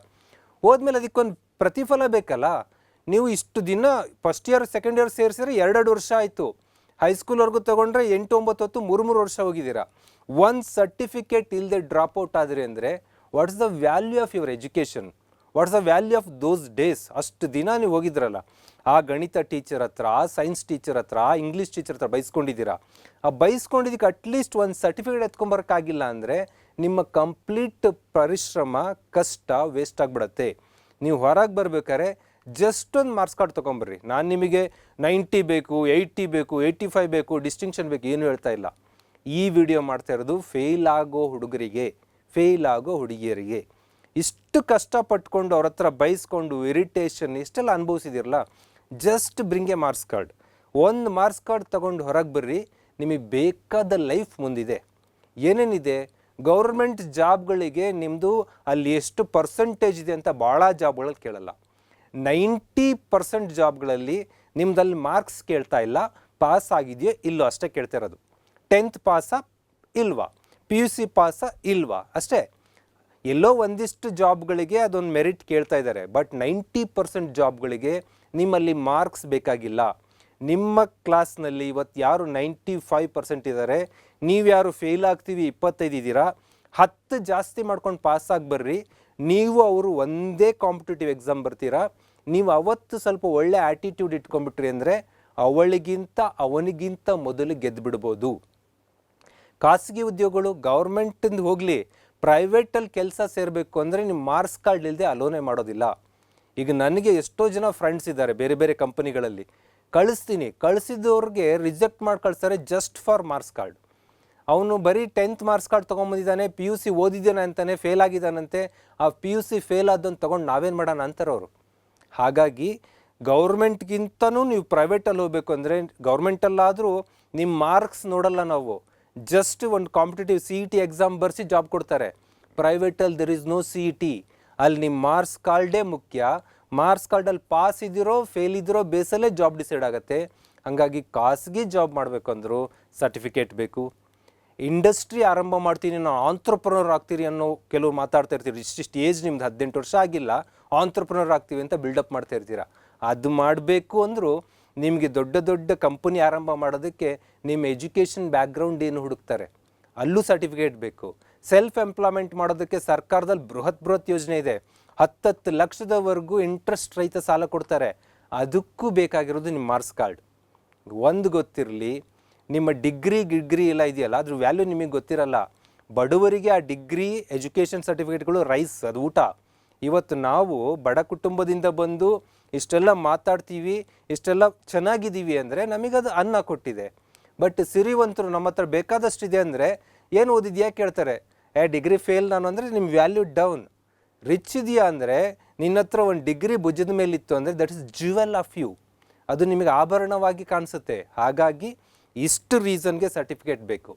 ಹೋದ್ಮೇಲೆ ಅದಕ್ಕೊಂದು ಪ್ರತಿಫಲ ಬೇಕಲ್ಲ? ನೀವು ಇಷ್ಟು ದಿನ ಫಸ್ಟ್ ಇಯರ್ ಸೆಕೆಂಡ್ ಇಯರ್ ಸೇರಿಸಿದ್ರೆ ಎರಡೆರಡು ವರ್ಷ ಆಯಿತು. ಹೈಸ್ಕೂಲ್ವರೆಗೂ ತೊಗೊಂಡ್ರೆ ಎಂಟು, ಒಂಬತ್ತು ಹೊತ್ತು ಮೂರು ಮೂರು ವರ್ಷ ಹೋಗಿದ್ದೀರಾ? ಒಂದು ಸರ್ಟಿಫಿಕೇಟ್ ಇಲ್ಲದೆ ಡ್ರಾಪ್ ಔಟ್ ಆದರೆ ಅಂದರೆ what's the value of your education what's the value of those days ಅಷ್ಟು ದಿನ ನೀವು ಹೋಗಿದ್ರಲ್ಲ. ಆ ಗಣಿತ ಟೀಚರ್ ಹತ್ರ ಆ ಸೈನ್ಸ್ ಟೀಚರ್ ಹತ್ರ ಆ ಇಂಗ್ಲೀಷ್ ಟೀಚರ್ ಹತ್ರ ಬೈಸ್ಕೊಂಡಿದ್ದೀರಾ? ಆ ಬೈಸ್ಕೊಂಡಿದ್ದಕ್ಕೆ ಅಟ್ಲೀಸ್ಟ್ ಒಂದು ಸರ್ಟಿಫಿಕೇಟ್ ಎತ್ಕೊಂಬರೋಕ್ಕಾಗಿಲ್ಲ ಅಂದರೆ ನಿಮ್ಮ ಕಂಪ್ಲೀಟ್ ಪರಿಶ್ರಮ, ಕಷ್ಟ ವೇಸ್ಟ್ ಆಗಿಬಿಡತ್ತೆ. ನೀವು ಹೊರಗೆ ಬರ್ಬೇಕಾದ್ರೆ ಜಸ್ಟ್ ಒಂದು ಮಾರ್ಕ್ಸ್ ಕಾರ್ಡ್ ತೊಗೊಂಬರ್ರಿ. ನಾನು ನಿಮಗೆ ನೈಂಟಿ ಬೇಕು ಏಯ್ಟಿ ಬೇಕು ಏಯ್ಟಿ ಫೈವ್ ಬೇಕು ಡಿಸ್ಟಿಂಕ್ಷನ್ ಬೇಕು, ಏನು ಹೇಳ್ತಾ ಇಲ್ಲ. ಈ ವಿಡಿಯೋ ಮಾಡ್ತಾ ಇರೋದು ಫೇಲ್ ಆಗೋ ಹುಡುಗರಿಗೆ ಫೇಲ್ ಆಗೋ ಹುಡುಗಿಯರಿಗೆ. ಇಷ್ಟು ಕಷ್ಟಪಟ್ಕೊಂಡು ಅವ್ರ ಹತ್ರ ಬೈಸ್ಕೊಂಡು ಇರಿಟೇಷನ್ ಇಷ್ಟೆಲ್ಲ ಅನುಭವಿಸಿದಿರಲ್ಲ just bring a marks card ಒಂದು ಮಾರ್ಕ್ಸ್ ಕಾರ್ಡ್ ತಗೊಂಡು ಹೊರಗೆ ಬರ್ರಿ, ನಿಮಗೆ ಬೇಕಾದ ಲೈಫ್ ಮುಂದಿದೆ. ಏನೇನಿದೆ? ಗೌರ್ಮೆಂಟ್ ಜಾಬ್ಗಳಿಗೆ ನಿಮ್ಮದು ಅಲ್ಲಿ ಎಷ್ಟು ಪರ್ಸೆಂಟೇಜ್ ಇದೆ ಅಂತ ಭಾಳ ಜಾಬ್ಗಳಲ್ಲಿ ಕೇಳಲ್ಲ. ನೈಂಟಿ ಪರ್ಸೆಂಟ್ ಜಾಬ್ಗಳಲ್ಲಿ ನಿಮ್ದಲ್ಲಿ ಮಾರ್ಕ್ಸ್ ಕೇಳ್ತಾ ಇಲ್ಲ ಪಾಸ್ ಆಗಿದೆಯೋ ಇಲ್ಲೋ ಅಷ್ಟೇ ಕೇಳ್ತಾ ಇರೋದು. ಟೆಂತ್ ಪಾಸಾ ಇಲ್ವಾ? ಪಿ ಯು ಸಿ ಪಾಸಾ ಇಲ್ವಾ? ಅಷ್ಟೇ. ಎಲ್ಲೋ ಒಂದಿಷ್ಟು ಜಾಬ್ಗಳಿಗೆ ಅದೊಂದು ಮೆರಿಟ್ ಕೇಳ್ತಾ ಇದ್ದಾರೆ. ಬಟ್ ನೈಂಟಿ ಪರ್ಸೆಂಟ್ ಜಾಬ್ಗಳಿಗೆ ನಿಮ್ಮಲ್ಲಿ ಮಾರ್ಕ್ಸ್ ಬೇಕಾಗಿಲ್ಲ. ನಿಮ್ಮ ಕ್ಲಾಸ್ನಲ್ಲಿ ಇವತ್ತು ಯಾರು ನೈಂಟಿ ಫೈವ್ ಪರ್ಸೆಂಟ್ ಇದ್ದಾರೆ, ನೀವು ಯಾರು ಫೇಲ್ ಆಗ್ತೀವಿ ಇಪ್ಪತ್ತೈದು ಇದ್ದೀರಾ, ಹತ್ತು ಜಾಸ್ತಿ ಮಾಡ್ಕೊಂಡು ಪಾಸ್ ಆಗಿ ಬರ್ರಿ ನೀವು ಅವರು ಒಂದೇ ಕಾಂಪಿಟೇಟಿವ್ ಎಕ್ಸಾಮ್ ಬರ್ತೀರಾ, ನೀವು ಅವತ್ತು ಸ್ವಲ್ಪ ಒಳ್ಳೆ ಆ್ಯಟಿಟ್ಯೂಡ್ ಇಟ್ಕೊಂಡ್ಬಿಟ್ರಿ ಅಂದರೆ ಅವಳಿಗಿಂತ ಅವನಿಗಿಂತ ಮೊದಲು ಗೆದ್ದು ಬಿಡ್ಬೋದು ಖಾಸಗಿ ಉದ್ಯೋಗಗಳು ಗೌರ್ಮೆಂಟಿಂದ ಹೋಗಲಿ ಪ್ರೈವೇಟಲ್ಲಿ ಕೆಲಸ ಸೇರಬೇಕು ಅಂದರೆ ನಿಮ್ಮ ಮಾರ್ಕ್ಸ್ ಕಾರ್ಡ್ ಇಲ್ಲದೆ ಅಲೋನೆ ಮಾಡೋದಿಲ್ಲ. ಈಗ ನನಗೆ ಎಷ್ಟೋ ಜನ ಫ್ರೆಂಡ್ಸ್ ಇದ್ದಾರೆ ಬೇರೆ ಬೇರೆ ಕಂಪನಿಗಳಲ್ಲಿ. ಕಳಿಸ್ತೀನಿ, ಕಳಿಸಿದವ್ರಿಗೆ ರಿಜೆಕ್ಟ್ ಮಾಡಿ ಕಳಿಸ್ತಾರೆ ಜಸ್ಟ್ ಫಾರ್ ಮಾರ್ಕ್ಸ್ ಕಾರ್ಡ್. ಅವನು ಬರೀ ಟೆಂತ್ ಮಾರ್ಕ್ಸ್ ಕಾರ್ಡ್ ತೊಗೊಂಬಂದಿದ್ದಾನೆ ಪಿ ಯು ಸಿ ಓದಿದ್ದಾನೆ ಅಂತಾನೆ ಫೇಲ್ ಆಗಿದ್ದಾನಂತೆ, ಆ ಪಿ ಯು ಸಿ ಫೇಲ್ ಆದನ್ನು ತೊಗೊಂಡು ನಾವೇನು ಮಾಡೋಣ ಅಂತಾರೆ ಅವರು ಹಾಗಾಗಿ ಗೌರ್ಮೆಂಟ್ಗಿಂತನೂ ನೀವು ಪ್ರೈವೇಟಲ್ಲಿ ಹೋಗ್ಬೇಕು ಅಂದರೆ ಗೌರ್ಮೆಂಟಲ್ಲಾದರೂ ನಿಮ್ಮ ಮಾರ್ಕ್ಸ್ ನೋಡಲ್ಲ ನಾವು. ಜಸ್ಟ್ ಒಂದು competitive C E T exam ಬರೆಸಿ ಜಾಬ್ ಕೊಡ್ತಾರೆ. ಪ್ರೈವೇಟಲ್ಲಿ there is no C E T ಅಲ್ಲಿ ನಿಮ್ಮ ಮಾರ್ಕ್ಸ್ ಕಾರ್ಡೇ ಮುಖ್ಯ. ಮಾರ್ಕ್ಸ್ ಕಾರ್ಡಲ್ಲಿ ಪಾಸ್ ಇದ್ದಿರೋ ಫೇಲ್ ಇದ್ದಿರೋ ಬೇಸಲ್ಲೇ ಜಾಬ್ ಡಿಸೈಡ್ ಆಗುತ್ತೆ. ಹಾಗಾಗಿ ಖಾಸಗಿ ಜಾಬ್ ಮಾಡಬೇಕು ಅಂದರು ಸರ್ಟಿಫಿಕೇಟ್ ಬೇಕು. ಇಂಡಸ್ಟ್ರಿ ಆರಂಭ ಮಾಡ್ತೀನಿ, ನಾನು ಆಂತ್ರಪ್ರನರ್ ಆಗ್ತೀರಿ ಅನ್ನೋ ಕೆಲವು ಮಾತಾಡ್ತಾ ಇರ್ತೀರಿ. ಇಷ್ಟಿಷ್ಟು ಏಜ್ ನಿಮ್ದು ಹದಿನೆಂಟು ವರ್ಷ ಆಗಿಲ್ಲ ಆಂತ್ರಪ್ರನರ್ ಆಗ್ತೀವಿ ಅಂತ ಬಿಲ್ಡಪ್ ಮಾಡ್ತಾ ಇರ್ತೀರ. ಅದು ಮಾಡಬೇಕು ಅಂದರೂ ನಿಮಗೆ ದೊಡ್ಡ ದೊಡ್ಡ ಕಂಪನಿ ಆರಂಭ ಮಾಡೋದಕ್ಕೆ ನಿಮ್ಮ ಎಜುಕೇಷನ್ ಬ್ಯಾಕ್ಗ್ರೌಂಡ್ ಏನು ಹುಡುಕ್ತಾರೆ? ಅಲ್ಲೂ ಸರ್ಟಿಫಿಕೇಟ್ ಬೇಕು. ಸೆಲ್ಫ್ ಎಂಪ್ಲಾಯ್ಮೆಂಟ್ ಮಾಡೋದಕ್ಕೆ ಸರ್ಕಾರದಲ್ಲಿ ಬೃಹತ್ ಬೃಹತ್ ಯೋಜನೆ ಇದೆ. ಹತ್ತತ್ತು ಲಕ್ಷದವರೆಗೂ ಇಂಟ್ರೆಸ್ಟ್ ರಹಿತ ಸಾಲ ಕೊಡ್ತಾರೆ. ಅದಕ್ಕೂ ಬೇಕಾಗಿರೋದು ನಿಮ್ಮ ಮಾರ್ಕ್ಸ್ ಕಾರ್ಡ್ ಒಂದು ಗೊತ್ತಿರಲಿ, ನಿಮ್ಮ ಡಿಗ್ರಿ ಗಿಗ್ರಿ ಎಲ್ಲ ಇದೆಯಲ್ಲ, ಅದ್ರ ವ್ಯಾಲ್ಯೂ ನಿಮಗೆ ಗೊತ್ತಿರಲ್ಲ. ಬಡವರಿಗೆ ಆ ಡಿಗ್ರಿ ಎಜುಕೇಷನ್ ಸರ್ಟಿಫಿಕೇಟ್ಗಳು ರೈಸ್ ಅದು ಊಟ. ಇವತ್ತು ನಾವು ಬಡ ಕುಟುಂಬದಿಂದ ಬಂದು ಇಷ್ಟೆಲ್ಲ ಮಾತಾಡ್ತೀವಿ, ಇಷ್ಟೆಲ್ಲ ಚೆನ್ನಾಗಿದ್ದೀವಿ ಅಂದರೆ ನಮಗದು ಅನ್ನ ಕೊಟ್ಟಿದೆ. ಬಟ್ ಸಿರಿವಂತರು ನಮ್ಮ ಹತ್ರ ಬೇಕಾದಷ್ಟಿದೆ ಅಂದರೆ ಏನು ಓದಿದ್ಯಾ ಕೇಳ್ತಾರೆ, ಏ ಡಿಗ್ರಿ ಫೇಲ್ ನಾನು ಅಂದರೆ ನಿಮ್ಮ ವ್ಯಾಲ್ಯೂ ಡೌನ್ ರಿಚ್ ಇದೆಯಾ ಅಂದರೆ ನಿನ್ನ ಹತ್ರ ಒಂದು ಡಿಗ್ರಿ ಭುಜದ ಮೇಲಿತ್ತು ಅಂದರೆ that is jewel of you ಅದು ನಿಮಗೆ ಆಭರಣವಾಗಿ ಕಾಣಿಸುತ್ತೆ. ಹಾಗಾಗಿ ಇಷ್ಟು ರೀಸನ್ಗೆ ಸರ್ಟಿಫಿಕೇಟ್ ಬೇಕು.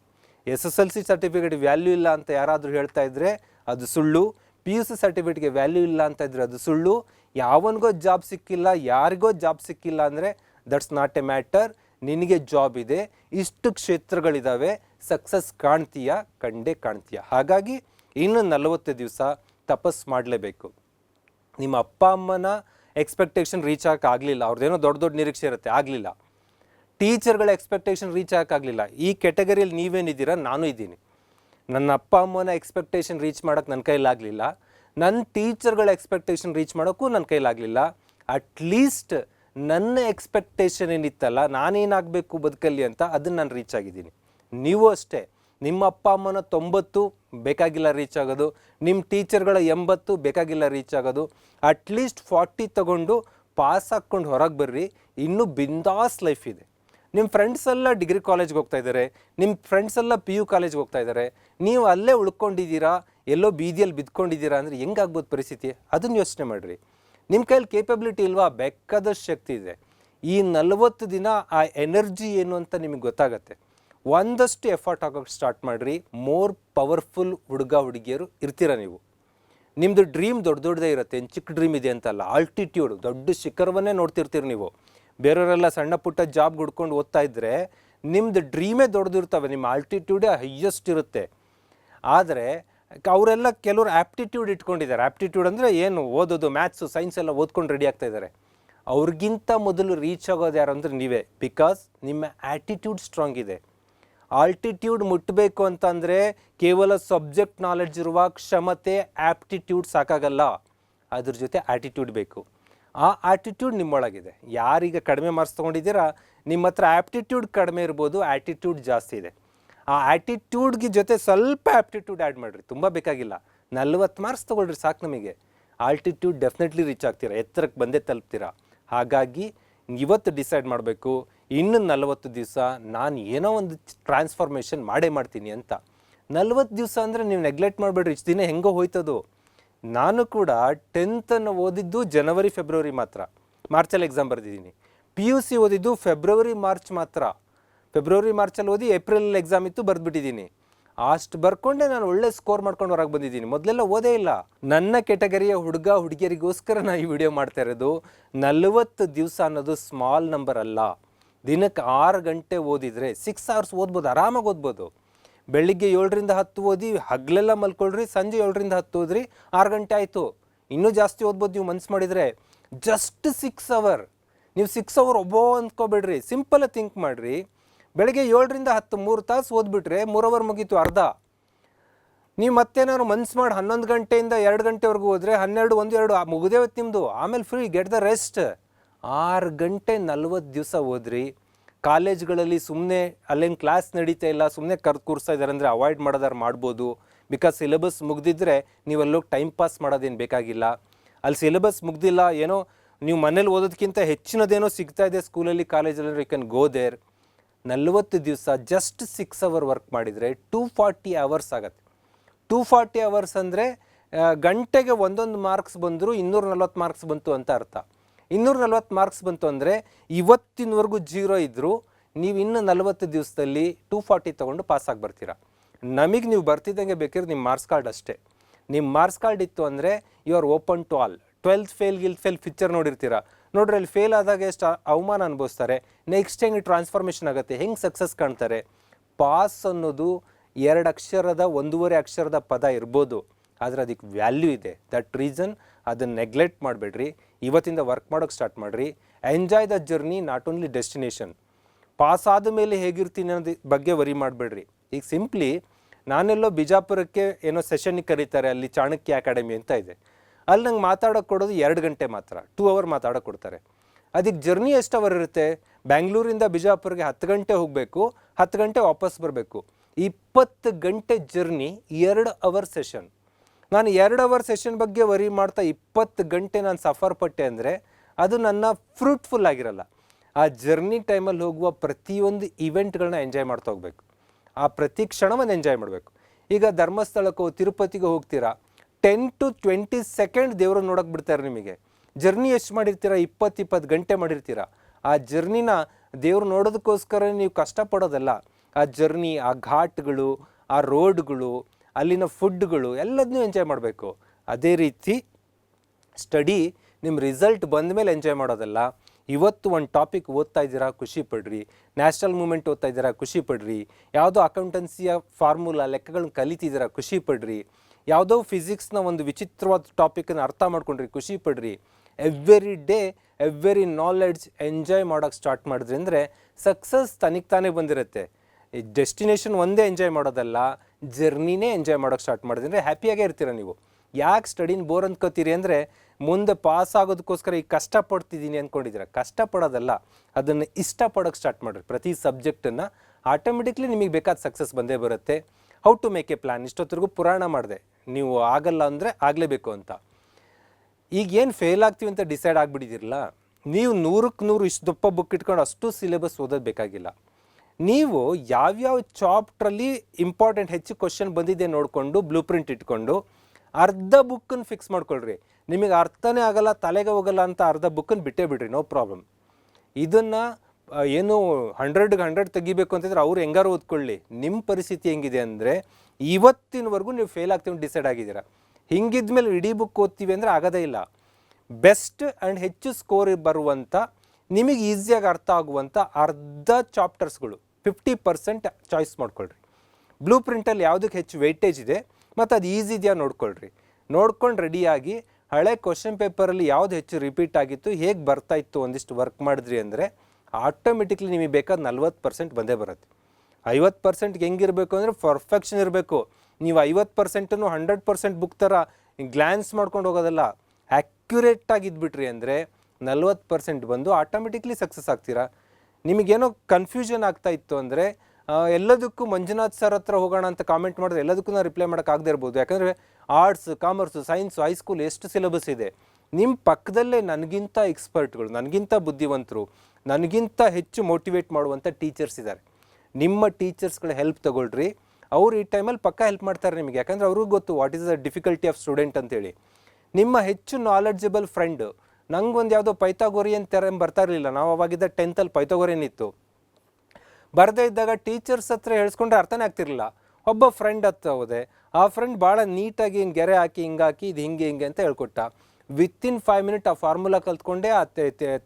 S S L C certificate value ಇಲ್ಲ ಅಂತ ಯಾರಾದರೂ ಹೇಳ್ತಾ ಇದ್ದರೆ ಅದು ಸುಳ್ಳು. ಪಿ ಯು ಸಿ ಸರ್ಟಿಫಿಕೇಟ್ಗೆ ವ್ಯಾಲ್ಯೂ ಇಲ್ಲ ಅಂತ ಇದ್ದರೆ ಅದು ಸುಳ್ಳು. ಯಾವನಿಗೋ ಜಾಬ್ ಸಿಕ್ಕಿಲ್ಲ, ಯಾರಿಗೋ ಜಾಬ್ ಸಿಕ್ಕಿಲ್ಲ ಅಂದರೆ ದಟ್ಸ್ ನಾಟ್ ಎ ಮ್ಯಾಟರ್. ನಿನಗೆ ಜಾಬ್ ಇದೆ, ಇಷ್ಟು ಕ್ಷೇತ್ರಗಳಿದ್ದಾವೆ ಸಕ್ಸಸ್ ಕಾಣ್ತೀಯಾ ಕಂಡೇ ಕಾಣ್ತೀಯ? ಹಾಗಾಗಿ ಇನ್ನು ನಲವತ್ತು ದಿವಸ ತಪಸ್ ಮಾಡಲೇಬೇಕು. ನಿಮ್ಮ ಅಪ್ಪ ಅಮ್ಮನ ಎಕ್ಸ್ಪೆಕ್ಟೇಷನ್ ರೀಚ್ ಆಗಲಿಲ್ಲ ಅವ್ರದ್ದೇನೋ ದೊಡ್ಡ ದೊಡ್ಡ ನಿರೀಕ್ಷೆ ಇರುತ್ತೆ, ಆಗಲಿಲ್ಲ. ಟೀಚರ್ಗಳ ಎಕ್ಸ್ಪೆಕ್ಟೇಷನ್ ರೀಚ್ ಆಗಲಿಲ್ಲ, ಈ ಕೆಟಗರಿಯಲ್ಲಿ ನೀವೇನಿದ್ದೀರಾ, ನಾನು ಇದ್ದೀನಿ. ನನ್ನ ಅಪ್ಪ ಅಮ್ಮನ ಎಕ್ಸ್ಪೆಕ್ಟೇಷನ್ ರೀಚ್ ಮಾಡೋಕ್ಕೆ ನನ್ನ ಕೈಲಾಗಲಿಲ್ಲ ನನ್ನ ಟೀಚರ್ಗಳ ಎಕ್ಸ್ಪೆಕ್ಟೇಷನ್ ರೀಚ್ ಮಾಡೋಕ್ಕೂ ನನ್ನ ಕೈಲಾಗಲಿಲ್ಲ. ಅಟ್ಲೀಸ್ಟ್ ನನ್ನ ಎಕ್ಸ್ಪೆಕ್ಟೇಷನ್ ಏನಿತ್ತಲ್ಲ, ನಾನೇನಾಗಬೇಕು ಬದುಕಲ್ಲಿ ಅಂತ ಅದನ್ನು ನಾನು ರೀಚ್ ಆಗಿದ್ದೀನಿ. ನೀವು ಅಷ್ಟೇ, ನಿಮ್ಮ ಅಪ್ಪ ಅಮ್ಮನ ತೊಂಬತ್ತು ಬೇಕಾಗಿಲ್ಲ ರೀಚ್ ಆಗೋದು, ನಿಮ್ಮ ಟೀಚರ್ಗಳ ಎಂಬತ್ತು ಬೇಕಾಗಿಲ್ಲ ರೀಚ್ ಆಗೋದು ಅಟ್ಲೀಸ್ಟ್ ಫಾರ್ಟಿ ತಗೊಂಡು ಪಾಸ್ ಹಾಕ್ಕೊಂಡು ಹೊರಗೆ ಬರ್ರಿ, ಇನ್ನೂ ಬಿಂದಾಸ್ ಲೈಫ್ ಇದೆ. ನಿಮ್ಮ ಫ್ರೆಂಡ್ಸ್ ಎಲ್ಲ ಡಿಗ್ರಿ ಕಾಲೇಜ್ಗೆ ಹೋಗ್ತಾ ಇದ್ದಾರೆ ನಿಮ್ಮ ಫ್ರೆಂಡ್ಸ್ ಎಲ್ಲ ಪಿ ಯು ಕಾಲೇಜ್ಗೆ ಹೋಗ್ತಾ ಇದ್ದಾರೆ ನೀವು ಅಲ್ಲೇ ಉಳ್ಕೊಂಡಿದ್ದೀರಾ, ಎಲ್ಲೋ ಬೀದಿಯಲ್ಲಿ ಬಿದ್ಕೊಂಡಿದ್ದೀರಾ ಅಂದರೆ ಹೆಂಗಾಗ್ಬೋದು ಪರಿಸ್ಥಿತಿ? ಅದನ್ನು ಯೋಚನೆ ಮಾಡಿರಿ. ನಿಮ್ಮ ಕೈಯಲ್ಲಿ ಕೇಪಬಿಲಿಟಿ ಇಲ್ವಾ? ಬೇಕಾದಷ್ಟು ಶಕ್ತಿ ಇದೆ. ಈ ನಲವತ್ತು ದಿನ ಆ ಎನರ್ಜಿ ಏನು ಅಂತ ನಿಮಗೆ ಗೊತ್ತಾಗತ್ತೆ. ಒಂದಷ್ಟು ಎಫರ್ಟ್ ಹಾಕೋಕ್ಕೆ ಸ್ಟಾರ್ಟ್ ಮಾಡಿರಿ. ಮೋರ್ ಪವರ್ಫುಲ್ ಹುಡುಗ, ಹುಡುಗಿಯರು ಇರ್ತೀರ ನೀವು. ನಿಮ್ಮದು ಡ್ರೀಮ್ ದೊಡ್ಡ ದೊಡ್ಡದೇ ಇರುತ್ತೆ. ಏನು ಚಿಕ್ಕ ಡ್ರೀಮ್ ಇದೆ ಅಂತಲ್ಲ. ಆಲ್ಟಿಟ್ಯೂಡ್ ದೊಡ್ಡ ಶಿಖರವನ್ನೇ ನೋಡ್ತಿರ್ತೀರಿ ನೀವು. ಬೇರೆಯವರೆಲ್ಲ ಸಣ್ಣ ಪುಟ್ಟ ಜಾಬ್ ಹುಡ್ಕೊಂಡು ಓದ್ತಾ ಇದ್ದರೆ ನಿಮ್ಮದು ಡ್ರೀಮೇ ದೊಡ್ಡದಿರ್ತವೆ. ನಿಮ್ಮ ಆಲ್ಟಿಟ್ಯೂಡೇ ಹೈಯೆಸ್ಟ್ ಇರುತ್ತೆ. ಆದರೆ ಅವರೆಲ್ಲ ಕೆಲವರು ಆ್ಯಪ್ಟಿಟ್ಯೂಡ್ ಇಟ್ಕೊಂಡಿದ್ದಾರೆ. ಆ್ಯಪ್ಟಿಟ್ಯೂಡ್ ಅಂದರೆ ಏನು? ಓದೋದು ಮ್ಯಾಥ್ಸು ಸೈನ್ಸ್ ಎಲ್ಲ ಓದ್ಕೊಂಡು ರೆಡಿ ಆಗ್ತಾ ಇದ್ದಾರೆ. ಅವ್ರಿಗಿಂತ ಮೊದಲು ರೀಚ್ ಆಗೋದು ಯಾರು ಅಂದರೆ ನೀವೇ. ಬಿಕಾಸ್ ನಿಮ್ಮ ಆ್ಯಟಿಟ್ಯೂಡ್ ಸ್ಟ್ರಾಂಗ್ ಇದೆ. ಆಲ್ಟಿಟ್ಯೂಡ್ ಮುಟ್ಟಬೇಕು ಅಂತಂದರೆ ಕೇವಲ ಸಬ್ಜೆಕ್ಟ್ ನಾಲೆಡ್ಜ್ ಇರುವ ಕ್ಷಮತೆ ಆ್ಯಪ್ಟಿಟ್ಯೂಡ್ ಸಾಕಾಗಲ್ಲ. ಅದ್ರ ಜೊತೆ ಆ್ಯಟಿಟ್ಯೂಡ್ ಬೇಕು. ಆ ಆ್ಯಟಿಟ್ಯೂಡ್ ನಿಮ್ಮೊಳಗಿದೆ. ಯಾರೀಗ ಕಡಿಮೆ ಮಾರ್ಕ್ಸ್ ತೊಗೊಂಡಿದ್ದೀರಾ, ನಿಮ್ಮ ಹತ್ರ ಆ್ಯಪ್ಟಿಟ್ಯೂಡ್ ಕಡಿಮೆ ಇರ್ಬೋದು ಆ್ಯಟಿಟ್ಯೂಡ್ ಜಾಸ್ತಿ ಇದೆ. ಆ ಆ್ಯಟಿಟ್ಯೂಡ್ಗೆ ಜೊತೆ ಸ್ವಲ್ಪ ಆ್ಯಪ್ಟಿಟ್ಯೂಡ್ ಆ್ಯಡ್ ಮಾಡಿರಿ, ತುಂಬ ಬೇಕಾಗಿಲ್ಲ. ನಲ್ವತ್ತು ಮಾರ್ಕ್ಸ್ ತೊಗೊಳ್ರಿ ಸಾಕು ನಮಗೆ. ಆಲ್ಟಿಟ್ಯೂಡ್ ಡೆಫಿನೆಟ್ಲಿ ರೀಚ್ ಆಗ್ತೀರಾ, ಎತ್ತರಕ್ಕೆ ಬಂದೇ ತಲುಪ್ತೀರ. ಹಾಗಾಗಿ ಇವತ್ತು ಡಿಸೈಡ್ ಮಾಡಬೇಕು, ಇನ್ನು ನಲವತ್ತು ದಿವಸ ನಾನು ಏನೋ ಒಂದು ಟ್ರಾನ್ಸ್ಫಾರ್ಮೇಷನ್ ಮಾಡೇ ಮಾಡ್ತೀನಿ ಅಂತ. ನಲ್ವತ್ತು ದಿವಸ ಅಂದರೆ ನೀವು ನೆಗ್ಲೆಕ್ಟ್ ಮಾಡಬೇಡ್ರಿ, ಇಷ್ಟು ದಿನ ಹೆಂಗೋ ಹೋಯ್ತದು. ನಾನು ಕೂಡ ಟೆಂತನ್ನು ಓದಿದ್ದು ಜನವರಿ, ಫೆಬ್ರವರಿ ಮಾತ್ರ. ಮಾರ್ಚಲ್ಲಿ ಎಕ್ಸಾಮ್ ಬರೆದಿದ್ದೀನಿ. ಪಿ ಯು ಸಿ ಓದಿದ್ದು ಫೆಬ್ರವರಿ ಮಾರ್ಚ್ ಮಾತ್ರ. ಫೆಬ್ರವರಿ ಮಾರ್ಚಲ್ಲಿ ಓದಿ ಏಪ್ರಿಲಲ್ಲಿ ಎಕ್ಸಾಮ್ ಇತ್ತು, ಬರೆದ್ಬಿಟ್ಟಿದ್ದೀನಿ. ಅಷ್ಟು ಬರ್ಕೊಂಡೆ ನಾನು ಒಳ್ಳೆ ಸ್ಕೋರ್ ಮಾಡ್ಕೊಂಡು ಹೊರಗೆ ಬಂದಿದ್ದೀನಿ. ಮೊದಲೆಲ್ಲ ಓದೇ ಇಲ್ಲ. ನನ್ನ ಕೆಟಗರಿಯ ಹುಡುಗ ಹುಡುಗಿಯರಿಗೋಸ್ಕರ ನಾನು ಈ ವಿಡಿಯೋ ಮಾಡ್ತಾ ಇರೋದು. ನಲವತ್ತು ದಿವಸ ಅನ್ನೋದು ಸ್ಮಾಲ್ ನಂಬರ್ ಅಲ್ಲ. ದಿನಕ್ಕೆ ಆರು ಗಂಟೆ ಓದಿದರೆ ಸಿಕ್ಸ್ ಅವರ್ಸ್ ಓದ್ಬೋದು, ಆರಾಮಾಗಿ ಓದ್ಬೋದು. ಬೆಳಿಗ್ಗೆ ಏಳರಿಂದ ಹತ್ತು ಓದಿ, ಹಗಲೆಲ್ಲ ಮಲ್ಕೊಳ್ರಿ, ಸಂಜೆ ಏಳರಿಂದ ಹತ್ತು ಓದ್ರಿ, ಆರು ಗಂಟೆ ಆಯಿತು. ಇನ್ನೂ ಜಾಸ್ತಿ ಓದ್ಬೋದು ನೀವು ಮನ್ಸು ಮಾಡಿದರೆ. ಜಸ್ಟ್ ಸಿಕ್ಸ್ ಅವರ್ ನೀವು ಸಿಕ್ಸ್ ಅವರ್ ಒಬ್ಬೋ ಅಂದ್ಕೋಬೇಡ್ರಿ. ಸಿಂಪಲ್ ಥಿಂಕ್ ಮಾಡಿರಿ. ಬೆಳಗ್ಗೆ ಏಳರಿಂದ ಹತ್ತು, ಮೂರು ತಾಸು ಓದ್ಬಿಟ್ರೆ ಮೂರು ಅವರ್ ಮುಗೀತು ಅರ್ಧ. ನೀವು ಮತ್ತೇನಾದ್ರು ಮನ್ಸು ಮಾಡಿ ಹನ್ನೊಂದು ಗಂಟೆಯಿಂದ ಎರಡು ಗಂಟೆವರೆಗೂ ಹೋದರೆ ಹನ್ನೆರಡು, ಒಂದು, ಎರಡು ಮುಗ್ದೇ ನಿಮ್ಮದು ಆಮೇಲೆ ಫ್ರೀ ಗೆಟ್ ದ ರೆಸ್ಟ್ ಆರು ಗಂಟೆ ನಲ್ವತ್ತು ದಿವಸ ಓದ್ರಿ. ಕಾಲೇಜ್ಗಳಲ್ಲಿ ಸುಮ್ಮನೆ ಅಲ್ಲೇನು ಕ್ಲಾಸ್ ನಡೀತಾ ಇಲ್ಲ ಸುಮ್ಮನೆ ಕರ್ದು ಕೂರಿಸ್ತಾ ಇದ್ದಾರೆ ಅಂದರೆ ಅವಾಯ್ಡ್ ಮಾಡೋದಾರು ಮಾಡ್ಬೋದು. ಬಿಕಾಸ್ ಸಿಲೆಬಸ್ ಮುಗ್ದಿದ್ರೆ ನೀವು ಅಲ್ಲೋಗಿ ಟೈಮ್ ಪಾಸ್ ಮಾಡೋದೇನು ಬೇಕಾಗಿಲ್ಲ. ಅಲ್ಲಿ ಸಿಲೆಬಸ್ ಮುಗ್ದಿಲ್ಲ, ಏನೋ ನೀವು ಮನೇಲಿ ಓದೋದಕ್ಕಿಂತ ಹೆಚ್ಚಿನದೇನೋ ಸಿಗ್ತಾ ಇದೆ ಸ್ಕೂಲಲ್ಲಿ, ಕಾಲೇಜಲ್ಲಿ ಯು ಕ್ಯಾನ್ ಗೋ ದೇರ್ ನಲ್ವತ್ತು ದಿವಸ ಜಸ್ಟ್ ಸಿಕ್ಸ್ ಅವರ್ ವರ್ಕ್ ಮಾಡಿದರೆ ಟೂ ಫಾರ್ಟಿ ಅವರ್ಸ್ ಆಗುತ್ತೆ. ಟೂ ಫಾರ್ಟಿ ಅವರ್ಸ್ ಅಂದರೆ ಗಂಟೆಗೆ ಒಂದೊಂದು ಮಾರ್ಕ್ಸ್ ಬಂದರೂ ಇನ್ನೂರ ನಲ್ವತ್ತು ಮಾರ್ಕ್ಸ್ ಬಂತು ಅಂತ ಅರ್ಥ. ಇನ್ನೂರ ನಲ್ವತ್ತು ಮಾರ್ಕ್ಸ್ ಬಂತು ಅಂದರೆ ಇವತ್ತಿನವರೆಗೂ ಜೀರೋ ಇದ್ದರೂ ನೀವು ಇನ್ನು ನಲವತ್ತು ದಿವಸದಲ್ಲಿ ಟೂ ಫಾರ್ಟಿ ತೊಗೊಂಡು ಪಾಸಾಗಿ ಬರ್ತೀರಾ. ನಮಗೆ ನೀವು ಬರ್ತಿದ್ದಂಗೆ ಬೇಕಿದ್ರೆ ನಿಮ್ಮ ಮಾರ್ಕ್ಸ್ ಕಾರ್ಡ್ ಅಷ್ಟೇ. ನಿಮ್ಮ ಮಾರ್ಕ್ಸ್ ಕಾರ್ಡ್ ಇತ್ತು ಅಂದರೆ you are open to all twelfth fail Gill fail picture ನೋಡಿರ್ತೀರಾ. ನೋಡ್ರಿ, ಅಲ್ಲಿ ಫೇಲ್ ಆದಾಗ ಎಷ್ಟು ಅವಮಾನ ಅನುಭವಿಸ್ತಾರೆ. ನೆಕ್ಸ್ಟ್ ಹೆಂಗೆ ಟ್ರಾನ್ಸ್ಫಾರ್ಮೇಷನ್ ಆಗುತ್ತೆ? ಹೆಂಗೆ ಸಕ್ಸಸ್ ಕಾಣ್ತಾರೆ? ಪಾಸ್ ಅನ್ನೋದು ಎರಡು ಅಕ್ಷರದ, ಒಂದೂವರೆ ಅಕ್ಷರದ ಪದ ಇರ್ಬೋದು. ಆದರೆ ಅದಕ್ಕೆ ವ್ಯಾಲ್ಯೂ ಇದೆ. ದಟ್ ರೀಸನ್ ಅದನ್ನು ನೆಗ್ಲೆಕ್ಟ್ ಮಾಡಬೇಡ್ರಿ. ಇವತ್ತಿಂದ ವರ್ಕ್ ಮಾಡೋಕ್ಕೆ ಸ್ಟಾರ್ಟ್ ಮಾಡಿರಿ. Enjoy the journey not only destination pass ಆದ ಮೇಲೆ ಹೇಗಿರ್ತೀನಿ ಅನ್ನೋದು ಬಗ್ಗೆ ವರಿ ಮಾಡಬೇಡ್ರಿ. ಈಗ ಸಿಂಪ್ಲಿ ನಾನೆಲ್ಲೋ ಬಿಜಾಪುರಕ್ಕೆ ಏನೋ ಸೆಷನ್ನಿಗೆ ಕರೀತಾರೆ, ಅಲ್ಲಿ ಚಾಣಕ್ಯ ಅಕಾಡೆಮಿ ಅಂತ ಇದೆ. ಅಲ್ಲಿ ನಂಗೆ ಮಾತಾಡೋಕೆ ಕೊಡೋದು ಎರಡು ಗಂಟೆ ಮಾತ್ರ ಟೂ ಅವರ್ ಮಾತಾಡೋಕೆ ಕೊಡ್ತಾರೆ. ಅದಕ್ಕೆ ಜರ್ನಿ ಎಷ್ಟು ಅವರ್ ಇರುತ್ತೆ? ಬ್ಯಾಂಗ್ಳೂರಿಂದ ಬಿಜಾಪುರ್ಗೆ ಹತ್ತು ಗಂಟೆ ಹೋಗಬೇಕು, ಹತ್ತು ಗಂಟೆ ವಾಪಸ್ ಬರಬೇಕು. ಇಪ್ಪತ್ತು ಗಂಟೆ ಜರ್ನಿ ಎರಡು ಅವರ್ ಸೆಷನ್ ನಾನು ಎರಡು ಅವರ್ ಸೆಷನ್ ಬಗ್ಗೆ ವರಿ ಮಾಡ್ತಾ ಇಪ್ಪತ್ತು ಗಂಟೆ ನಾನು ಸಫರ್ ಪಟ್ಟೆ ಅಂದರೆ ಅದು ನನ್ನ ಫ್ರೂಟ್ಫುಲ್ ಆಗಿರಲ್ಲ. ಆ ಜರ್ನಿ ಟೈಮಲ್ಲಿ ಹೋಗುವ ಪ್ರತಿಯೊಂದು ಇವೆಂಟ್ಗಳನ್ನ ಎಂಜಾಯ್ ಮಾಡ್ತಾ ಹೋಗ್ಬೇಕು. ಆ ಪ್ರತಿ ಕ್ಷಣವನ್ನು ಎಂಜಾಯ್ ಮಾಡಬೇಕು. ಈಗ ಧರ್ಮಸ್ಥಳಕ್ಕೋ ತಿರುಪತಿಗೆ ಹೋಗ್ತೀರಾ? ಟೆನ್ ಟು ಟ್ವೆಂಟಿ ಸೆಕೆಂಡ್ ದೇವರು ನೋಡೋಕೆ ಬಿಡ್ತಾರೆ ನಿಮಗೆ. ಜರ್ನಿ ಎಷ್ಟು ಮಾಡಿರ್ತೀರಾ? ಇಪ್ಪತ್ತು ಇಪ್ಪತ್ತು ಗಂಟೆ ಮಾಡಿರ್ತೀರಾ? ಆ ಜರ್ನಿನ ದೇವ್ರು ನೋಡೋದಕ್ಕೋಸ್ಕರ ನೀವು ಕಷ್ಟಪಡೋದಲ್ಲ. ಆ ಜರ್ನಿ, ಆ ಘಾಟ್ಗಳು, ಆ ರೋಡ್ಗಳು ಅಲ್ಲಿನ ಫುಡ್ಗಳು ಎಲ್ಲದನ್ನೂ ಎಂಜಾಯ್ ಮಾಡಬೇಕು. ಅದೇ ರೀತಿ ಸ್ಟಡಿ ನಿಮ್ಮ ರಿಸಲ್ಟ್ ಬಂದ ಮೇಲೆ ಎಂಜಾಯ್ ಮಾಡೋದಲ್ಲ. ಇವತ್ತು ಒಂದು ಟಾಪಿಕ್ ಓದ್ತಾ ಇದ್ದೀರಾ, ಖುಷಿ ಪಡ್ರಿ. ನ್ಯಾಷನಲ್ ಮೂಮೆಂಟ್ ಓದ್ತಾ ಇದ್ದೀರಾ, ಖುಷಿ ಪಡ್ರಿ. ಯಾವುದೋ ಅಕೌಂಟೆನ್ಸಿಯ ಫಾರ್ಮುಲಾ ಲೆಕ್ಕಗಳನ್ನ ಕಲಿತಿದ್ದೀರಾ, ಖುಷಿ ಪಡ್ರಿ. ಯಾವುದೋ ಫಿಸಿಕ್ಸ್ನ ಒಂದು ವಿಚಿತ್ರವಾದ ಟಾಪಿಕನ್ನು ಅರ್ಥ ಮಾಡ್ಕೊಂಡ್ರಿ, ಖುಷಿ ಪಡ್ರಿ. Every day every knowledge enjoy ಮಾಡೋಕ್ಕೆ ಸ್ಟಾರ್ಟ್ ಮಾಡಿದ್ರಿ ಅಂದರೆ ಸಕ್ಸಸ್ ತನಗೆ ತಾನೇ ಬಂದಿರುತ್ತೆ. ಡೆಸ್ಟಿನೇಷನ್ ಒಂದೇ ಎಂಜಾಯ್ ಮಾಡೋದಲ್ಲ. ಜರ್ನಿನೇ ಎಂಜಾಯ್ ಮಾಡೋಕ್ಕೆ ಸ್ಟಾರ್ಟ್ ಮಾಡಿದ್ರೆ. ಹ್ಯಾಪಿಯಾಗೇ ಇರ್ತೀರ ನೀವು. ಯಾಕೆ ಸ್ಟಡಿನ ಬೋರ್ ಅಂದ್ಕೋತೀರಿ ಅಂದರೆ ಮುಂದೆ ಪಾಸ್ ಆಗೋದಕ್ಕೋಸ್ಕರ ಈಗ ಕಷ್ಟಪಡ್ತಿದ್ದೀನಿ ಅಂದ್ಕೊಂಡಿದ್ದೀರ ಕಷ್ಟಪಡೋದಲ್ಲ, ಅದನ್ನು ಇಷ್ಟಪಡೋಕ್ಕೆ ಸ್ಟಾರ್ಟ್ ಮಾಡಿರಿ. ಪ್ರತಿ ಸಬ್ಜೆಕ್ಟನ್ನು ಆಟೋಮೆಟಿಕ್ಲಿ ನಿಮಗೆ ಬೇಕಾದ ಸಕ್ಸಸ್ ಬಂದೇ ಬರುತ್ತೆ. How to make a plan ಇಷ್ಟೊತ್ತರೆಗೂ ಪುರಾಣ ಮಾಡಿದೆ. ನೀವು ಆಗಲ್ಲ ಅಂದರೆ ಆಗಲೇಬೇಕು ಅಂತ. ಈಗ ಏನು ಫೇಲ್ ಆಗ್ತೀವಿ ಅಂತ ಡಿಸೈಡ್ ಆಗಿಬಿಟ್ಟಿದಿರಲ್ಲ ನೀವು ನೂರಕ್ಕೆ ನೂರು ಇಷ್ಟು ದಪ್ಪ ಬುಕ್ ಇಟ್ಕೊಂಡು ಅಷ್ಟು ಸಿಲೆಬಸ್ ಓದೋದು ಬೇಕಾಗಿಲ್ಲ. ನೀವು ಯಾವ್ಯಾವ ಚಾಪ್ಟ್ರಲ್ಲಿ ಇಂಪಾರ್ಟೆಂಟ್ ಹೆಚ್ಚು ಕ್ವಶನ್ ಬಂದಿದೆ ನೋಡಿಕೊಂಡು ಬ್ಲೂ ಪ್ರಿಂಟ್ ಇಟ್ಕೊಂಡು ಅರ್ಧ ಬುಕ್ಕನ್ನು ಫಿಕ್ಸ್ ಮಾಡ್ಕೊಳ್ರಿ. ನಿಮಗೆ ಅರ್ಥನೇ ಆಗಲ್ಲ, ತಲೆಗೆ ಹೋಗಲ್ಲ ಅಂತ ಅರ್ಧ ಬುಕ್ಕನ್ನು ಬಿಟ್ಟೇ ಬಿಡ್ರಿ ನೋ ಪ್ರಾಬ್ಲಮ್ ಇದನ್ನು ಏನು ಹಂಡ್ರೆಡ್ಗೆ ಹಂಡ್ರೆಡ್ ತೆಗಿಬೇಕು ಅಂತಂದರೆ ಅವ್ರು ಹೆಂಗಾರು ಓದ್ಕೊಳ್ಳಿ. ನಿಮ್ಮ ಪರಿಸ್ಥಿತಿ ಹೆಂಗಿದೆ ಅಂದರೆ ಇವತ್ತಿನವರೆಗೂ ನೀವು ಫೇಲ್ ಆಗ್ತೀವಿ ಡಿಸೈಡ್ ಆಗಿದ್ದೀರಾ. ಹಿಂಗಿದ್ಮೇಲೆ ಇಡೀ ಬುಕ್ ಓದ್ತೀವಿ ಅಂದರೆ ಆಗೋದೇ ಇಲ್ಲ. ಬೆಸ್ಟ್ ಆ್ಯಂಡ್ ಹೆಚ್ಚು ಸ್ಕೋರ್ ಬರುವಂಥ ನಿಮಗೆ ಈಸಿಯಾಗಿ ಅರ್ಥ ಆಗುವಂಥ ಅರ್ಧ ಚಾಪ್ಟರ್ಸ್ಗಳು ಫಿಫ್ಟಿ ಪರ್ಸೆಂಟ್ ಚಾಯ್ಸ್ ಮಾಡ್ಕೊಳ್ರಿ. ಬ್ಲೂ ಪ್ರಿಂಟಲ್ಲಿ ಯಾವುದಕ್ಕೆ ಹೆಚ್ಚು ವೆಯ್ಟೇಜ್ ಇದೆ, ಮತ್ತು ಅದು ಈಸಿ ಇದೆಯಾ ನೋಡ್ಕೊಳ್ರಿ. ನೋಡ್ಕೊಂಡು ರೆಡಿಯಾಗಿ ಹಳೆ ಕ್ವಶನ್ ಪೇಪರಲ್ಲಿ ಯಾವುದು ಹೆಚ್ಚು ರಿಪೀಟ್ ಆಗಿತ್ತು, ಹೇಗೆ ಬರ್ತಾ ಇತ್ತು ಒಂದಿಷ್ಟು ವರ್ಕ್ ಮಾಡಿದ್ರಿ ಅಂದರೆ ಆಟೋಮೆಟಿಕ್ಲಿ ನಿಮಗೆ ಬೇಕಾದ ನಲ್ವತ್ತು ಪರ್ಸೆಂಟ್ ಬಂದೇ ಬರುತ್ತೆ. ಐವತ್ತು ಪರ್ಸೆಂಟ್ಗೆ ಹೆಂಗಿರಬೇಕು ಅಂದರೆ ಪರ್ಫೆಕ್ಷನ್ ಇರಬೇಕು. ನೀವು ಐವತ್ತು ಪರ್ಸೆಂಟನ್ನು ಹಂಡ್ರೆಡ್ ಪರ್ಸೆಂಟ್ ಬುಕ್ ಥರ ಗ್ಲ್ಯಾನ್ಸ್ ಮಾಡ್ಕೊಂಡು ಹೋಗೋದಲ್ಲ ಆ್ಯಕ್ಯುರೇಟಾಗಿ ಇದ್ಬಿಟ್ರಿ ಅಂದರೆ ನಲ್ವತ್ತು ಪರ್ಸೆಂಟ್ ಬಂದು ಆಟೋಮೆಟಿಕ್ಲಿ ಸಕ್ಸಸ್ ಆಗ್ತೀರಾ? ನಿಮಗೇನೋ ಕನ್ಫ್ಯೂಷನ್ ಆಗ್ತಾ ಇತ್ತು ಅಂದರೆ ಎಲ್ಲದಕ್ಕೂ ಮಂಜುನಾಥ್ ಸರ್ ಹತ್ರ ಹೋಗೋಣ ಅಂತ ಕಾಮೆಂಟ್ ಮಾಡಿದ್ರೆ ಎಲ್ಲದಕ್ಕೂ ನಾವು ರಿಪ್ಲೈ ಮಾಡೋಕ್ಕಾಗದೇ ಇರ್ಬೋದು. ಯಾಕಂದರೆ arts commerce science high school ಎಷ್ಟು ಸಿಲೆಬಸ್ ಇದೆ. ನಿಮ್ಮ ಪಕ್ಕದಲ್ಲೇ ನನಗಿಂತ ಎಕ್ಸ್ಪರ್ಟ್ಗಳು ನನಗಿಂತ ಬುದ್ಧಿವಂತರು, ನನಗಿಂತ ಹೆಚ್ಚು ಮೋಟಿವೇಟ್ ಮಾಡುವಂಥ ಟೀಚರ್ಸ್ ಇದ್ದಾರೆ ನಿಮ್ಮ ಟೀಚರ್ಸ್ಗಳ ಹೆಲ್ಪ್ ತಗೊಳ್ರಿ. ಅವರು ಈ ಟೈಮಲ್ಲಿ ಪಕ್ಕ ಹೆಲ್ಪ್ ಮಾಡ್ತಾರೆ ನಿಮಗೆ. ಯಾಕಂದರೆ ಅವ್ರಿಗೂ ಗೊತ್ತು what is the difficulty of student ಅಂತೇಳಿ. ನಿಮ್ಮ ಹೆಚ್ಚು ನಾಲೆಡ್ಜಬಲ್ ಫ್ರೆಂಡ್ ನಂಗೊಂದು ಯಾವುದೋ ಪೈಥಾಗೋರಿಯನ್ ತೆರಮ್ ಬರ್ತಾ ಇರಲಿಲ್ಲ. ನಾವು ಅವಾಗಿದ್ದ ಟೆಂತಲ್ಲಿ ಪೈಥಾಗೋರಿಯನ್ ಇತ್ತು. ಬರದೇ ಇದ್ದಾಗ ಟೀಚರ್ಸ್ ಹತ್ರ ಹೇಳ್ಸ್ಕೊಂಡ್ರೆ ಅರ್ಥನೇ ಆಗ್ತಿರ್ಲಿಲ್ಲ. ಒಬ್ಬ ಫ್ರೆಂಡ್ ಹತ್ರ ಹೋದೆ. ಆ ಫ್ರೆಂಡ್ ಭಾಳ ನೀಟಾಗಿ ಹಿಂಗೆ ಗೆರೆ ಹಾಕಿ, ಹಿಂಗೆ ಹಾಕಿ, ಇದು ಹಿಂಗೆ ಹಿಂಗೆ ಅಂತ ಹೇಳ್ಕೊಟ್ಟ. ವಿತಿನ್ ಫೈವ್ ಮಿನಿಟ್ ಆ ಫಾರ್ಮುಲಾ ಕಲ್ತ್ಕೊಂಡೆ, ಆ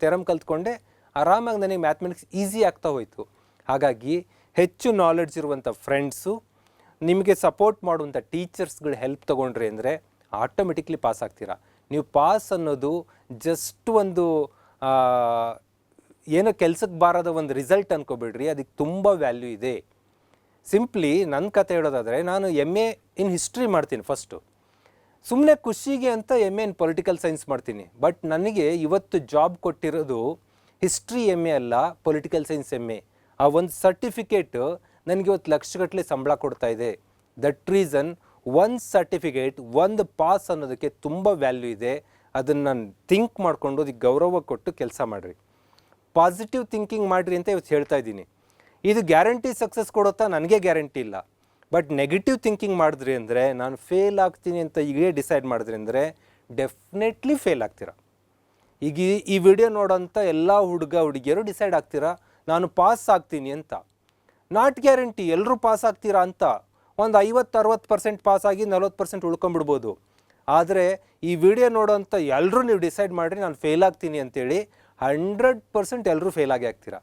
ತೆರಮ್ ಕಲ್ತ್ಕೊಂಡೆ, ಆರಾಮಾಗಿ ನನಗೆ ಮ್ಯಾಥಮೆಟಿಕ್ಸ್ ಈಸಿ ಆಗ್ತಾ ಹೋಯಿತು. ಹಾಗಾಗಿ ಹೆಚ್ಚು ನಾಲೆಡ್ಜ್ ಇರುವಂಥ ಫ್ರೆಂಡ್ಸು ನಿಮಗೆ ಸಪೋರ್ಟ್ ಮಾಡುವಂಥ ಟೀಚರ್ಸ್ಗಳು ಹೆಲ್ಪ್ ತೊಗೊಂಡ್ರಿ ಅಂದರೆ ಆಟೋಮೆಟಿಕ್ಲಿ ಪಾಸ್ ಆಗ್ತೀರಾ. ನೀವು ಪಾಸ್ ಅನ್ನೋದು ಜಸ್ಟ್ ಒಂದು ಏನೋ ಕೆಲ್ಸಕ್ಕೆ ಬಾರದ ಒಂದು ರಿಸಲ್ಟ್ ಅನ್ಕೋಬೇಡ್ರಿ, ಅದಕ್ಕೆ ತುಂಬ ವ್ಯಾಲ್ಯೂ ಇದೆ. ಸಿಂಪ್ಲಿ ನನ್ನ ಕತೆ ಹೇಳೋದಾದರೆ ನಾನು ಎಂ ಎ ಇನ್ ಹಿಸ್ಟ್ರಿ ಮಾಡ್ತೀನಿ ಫಸ್ಟು ಸುಮ್ಮನೆ ಖುಷಿಗೆ ಅಂತ M A in political science ಮಾಡ್ತೀನಿ. ಬಟ್ ನನಗೆ ಇವತ್ತು ಜಾಬ್ ಕೊಟ್ಟಿರೋದು ಹಿಸ್ಟ್ರಿ ಎಂ ಎ ಅಲ್ಲ ಪೊಲಿಟಿಕಲ್ ಸೈನ್ಸ್ ಎಂ ಎ ಆ ಒಂದು ಸರ್ಟಿಫಿಕೇಟ್ ನನಗೆ ಇವತ್ತು ಲಕ್ಷಗಟ್ಟಲೆ ಸಂಬಳ ಕೊಡ್ತಾ ಇದೆ. ದಟ್ ರೀಸನ್ ಒಂದು ಸರ್ಟಿಫಿಕೇಟ್ ಒಂದು ಪಾಸ್ ಅನ್ನೋದಕ್ಕೆ ತುಂಬ ವ್ಯಾಲ್ಯೂ ಇದೆ. ಅದನ್ನು ನಾನು ಥಿಂಕ್ ಮಾಡಿಕೊಂಡು ಅದಕ್ಕೆ ಗೌರವ ಕೊಟ್ಟು ಕೆಲಸ ಮಾಡಿರಿ. ಪಾಸಿಟಿವ್ ಥಿಂಕಿಂಗ್ ಮಾಡಿರಿ ಅಂತ ಇವತ್ತು ಹೇಳ್ತಾ ಇದ್ದೀನಿ. ಇದು ಗ್ಯಾರಂಟಿ ಸಕ್ಸಸ್ ಕೊಡುತ್ತಾ ನನಗೆ ಗ್ಯಾರಂಟಿ ಇಲ್ಲ. ಬಟ್ ನೆಗೆಟಿವ್ ಥಿಂಕಿಂಗ್ ಮಾಡಿದ್ರಿ ಅಂದರೆ, ನಾನು ಫೇಲ್ ಆಗ್ತೀನಿ ಅಂತ ಈಗೇ ಡಿಸೈಡ್ ಮಾಡಿದ್ರಿ ಅಂದರೆ ಡೆಫಿನೆಟ್ಲಿ ಫೇಲ್ ಆಗ್ತೀರಾ? ಈಗ ಈ- ವಿಡಿಯೋ ನೋಡೋಂಥ ಎಲ್ಲ ಹುಡುಗ, ಹುಡುಗಿಯರು ಡಿಸೈಡ್ ಆಗ್ತೀರಾ? ನಾನು ಪಾಸ್ ಆಗ್ತೀನಿ ಅಂತ. ನಾಟ್ ಗ್ಯಾರಂಟಿ ಎಲ್ಲರೂ ಪಾಸ್ ಆಗ್ತೀರಾ ಅಂತ? ಒಂದು ಐವತ್ತು, ಅರವತ್ತು ಪರ್ಸೆಂಟ್ ಪಾಸ್ ಆಗಿ ನಲ್ವತ್ತು ಪರ್ಸೆಂಟ್ ಉಳ್ಕೊಂಬಿಡ್ಬೋದು ಆದರೆ ಈ ವಿಡಿಯೋ ನೋಡೋಂಥ ಎಲ್ಲರೂ ನೀವು ಡಿಸೈಡ್ ಮಾಡಿರಿ, ನಾನು ಫೇಲ್ ಆಗ್ತೀನಿ ಅಂತೇಳಿ ಹಂಡ್ರೆಡ್ ಪರ್ಸೆಂಟ್ ಎಲ್ಲರೂ ಫೇಲ್ ಆಗಿ ಆಗ್ತೀರಾ.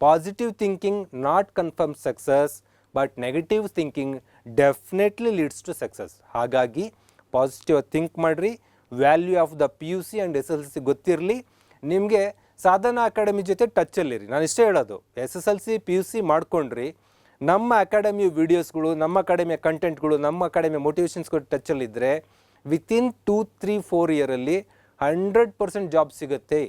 Positive thinking not confirm success but negative thinking definitely leads to success ಹಾಗಾಗಿ ಪಾಸಿಟಿವ್ ಥಿಂಕ್ ಮಾಡಿರಿ value of the P U C and S L C ಗೊತ್ತಿರಲಿ. ನಿಮಗೆ ಸಾಧನಾ ಅಕಾಡೆಮಿ ಜೊತೆ ಟಚ್ಚಲ್ಲಿರಿ ನಾನು ಇಷ್ಟೇ ಹೇಳೋದು S S L C P U C ಮಾಡ್ಕೊಂಡ್ರಿ ನಮ್ಮ ಅಕಾಡೆಮಿ ವೀಡಿಯೋಸ್ಗಳು, ನಮ್ಮ ಅಕಾಡೆಮಿಯ ಕಂಟೆಂಟ್ಗಳು ನಮ್ಮ ಅಕಾಡೆಮಿಯ ಮೋಟಿವೇಶನ್ಸ್ಗಳು ಟಚ್ಚಲ್ಲಿದ್ದರೆ ವಿತಿನ್ ಟೂ ತ್ರೀ ಫೋರ್ ಇಯರಲ್ಲಿ ಹಂಡ್ರೆಡ್ ಪರ್ಸೆಂಟ್ ಜಾಬ್ ಸಿಗುತ್ತೆ.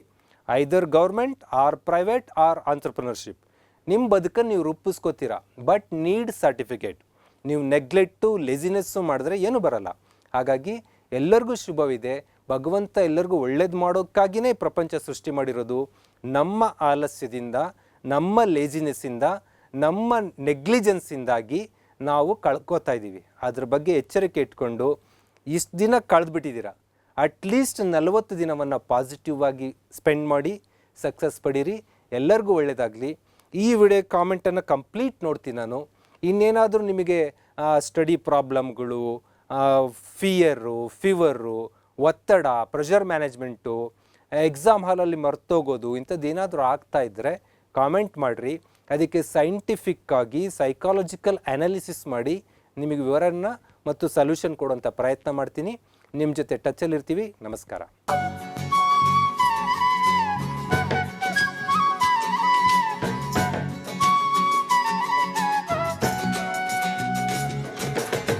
Either government or private or entrepreneurship ನಿಮ್ಮ ಬದುಕನ್ನು ನೀವು ರೂಪಿಸ್ಕೋತೀರಾ ಬಟ್ ನೀಡ್ ಸರ್ಟಿಫಿಕೇಟ್ ನೀವು ನೆಗ್ಲೆಕ್ಟು ಲೆಸಿನೆಸ್ಸು ಮಾಡಿದ್ರೆ ಏನೂ ಬರಲ್ಲ. ಹಾಗಾಗಿ ಎಲ್ಲರಿಗೂ ಶುಭವಿದೆ. ಭಗವಂತ ಎಲ್ಲರಿಗೂ ಒಳ್ಳೇದು ಮಾಡೋಕ್ಕಾಗಿಯೇ ಪ್ರಪಂಚ ಸೃಷ್ಟಿ ಮಾಡಿರೋದು ನಮ್ಮ ಆಲಸ್ಯದಿಂದ, ನಮ್ಮ ಲೇಜಿನೆಸ್ಸಿಂದ ನಮ್ಮ ನೆಗ್ಲಿಜೆನ್ಸಿಂದಾಗಿ ನಾವು ಕಳ್ಕೊತಾ ಇದ್ದೀವಿ. ಅದ್ರ ಬಗ್ಗೆ ಎಚ್ಚರಿಕೆ ಇಟ್ಕೊಂಡು ಇಷ್ಟು ದಿನ ಕಳೆದ್ಬಿಟ್ಟಿದ್ದೀರಾ? ಅಟ್ಲೀಸ್ಟ್ ನಲವತ್ತು ದಿನವನ್ನು ಪಾಸಿಟಿವ್ ಆಗಿ ಸ್ಪೆಂಡ್ ಮಾಡಿ ಸಕ್ಸಸ್ ಪಡೀರಿ. ಎಲ್ಲರಿಗೂ ಒಳ್ಳೆಯದಾಗಲಿ ಈ ವಿಡಿಯೋ ಕಾಮೆಂಟನ್ನು ಕಂಪ್ಲೀಟ್ ನೋಡ್ತೀನಿ ನಾನು. ಇನ್ನೇನಾದರೂ ನಿಮಗೆ ಸ್ಟಡಿ ಪ್ರಾಬ್ಲಮ್ಗಳು ಫಿಯರು ಫೀವರು ಒತ್ತಡ ಪ್ರೆಷರ್ ಮ್ಯಾನೇಜ್ಮೆಂಟು ಎಕ್ಸಾಮ್ ಹಾಲಲ್ಲಿ ಮರ್ತೋಗೋದು, ಇಂಥದ್ದು ಏನಾದರೂ ಆಗ್ತಾ ಇದ್ದರೆ ಕಾಮೆಂಟ್ ಮಾಡಿರಿ. ಅದಕ್ಕೆ ಸೈಂಟಿಫಿಕ್ ಆಗಿ ಸೈಕಾಲಜಿಕಲ್ ಅನಾಲಿಸಿಸ್ ಮಾಡಿ ನಿಮಗೆ ವಿವರನ ಮತ್ತು ಸೊಲ್ಯೂಷನ್ ಕೊಡುವಂಥ ಪ್ರಯತ್ನ ಮಾಡ್ತೀನಿ. ನಿಮ್ಮ ಜೊತೆ ಟಚಲ್ಲಿರ್ತೀವಿ ನಮಸ್ಕಾರ.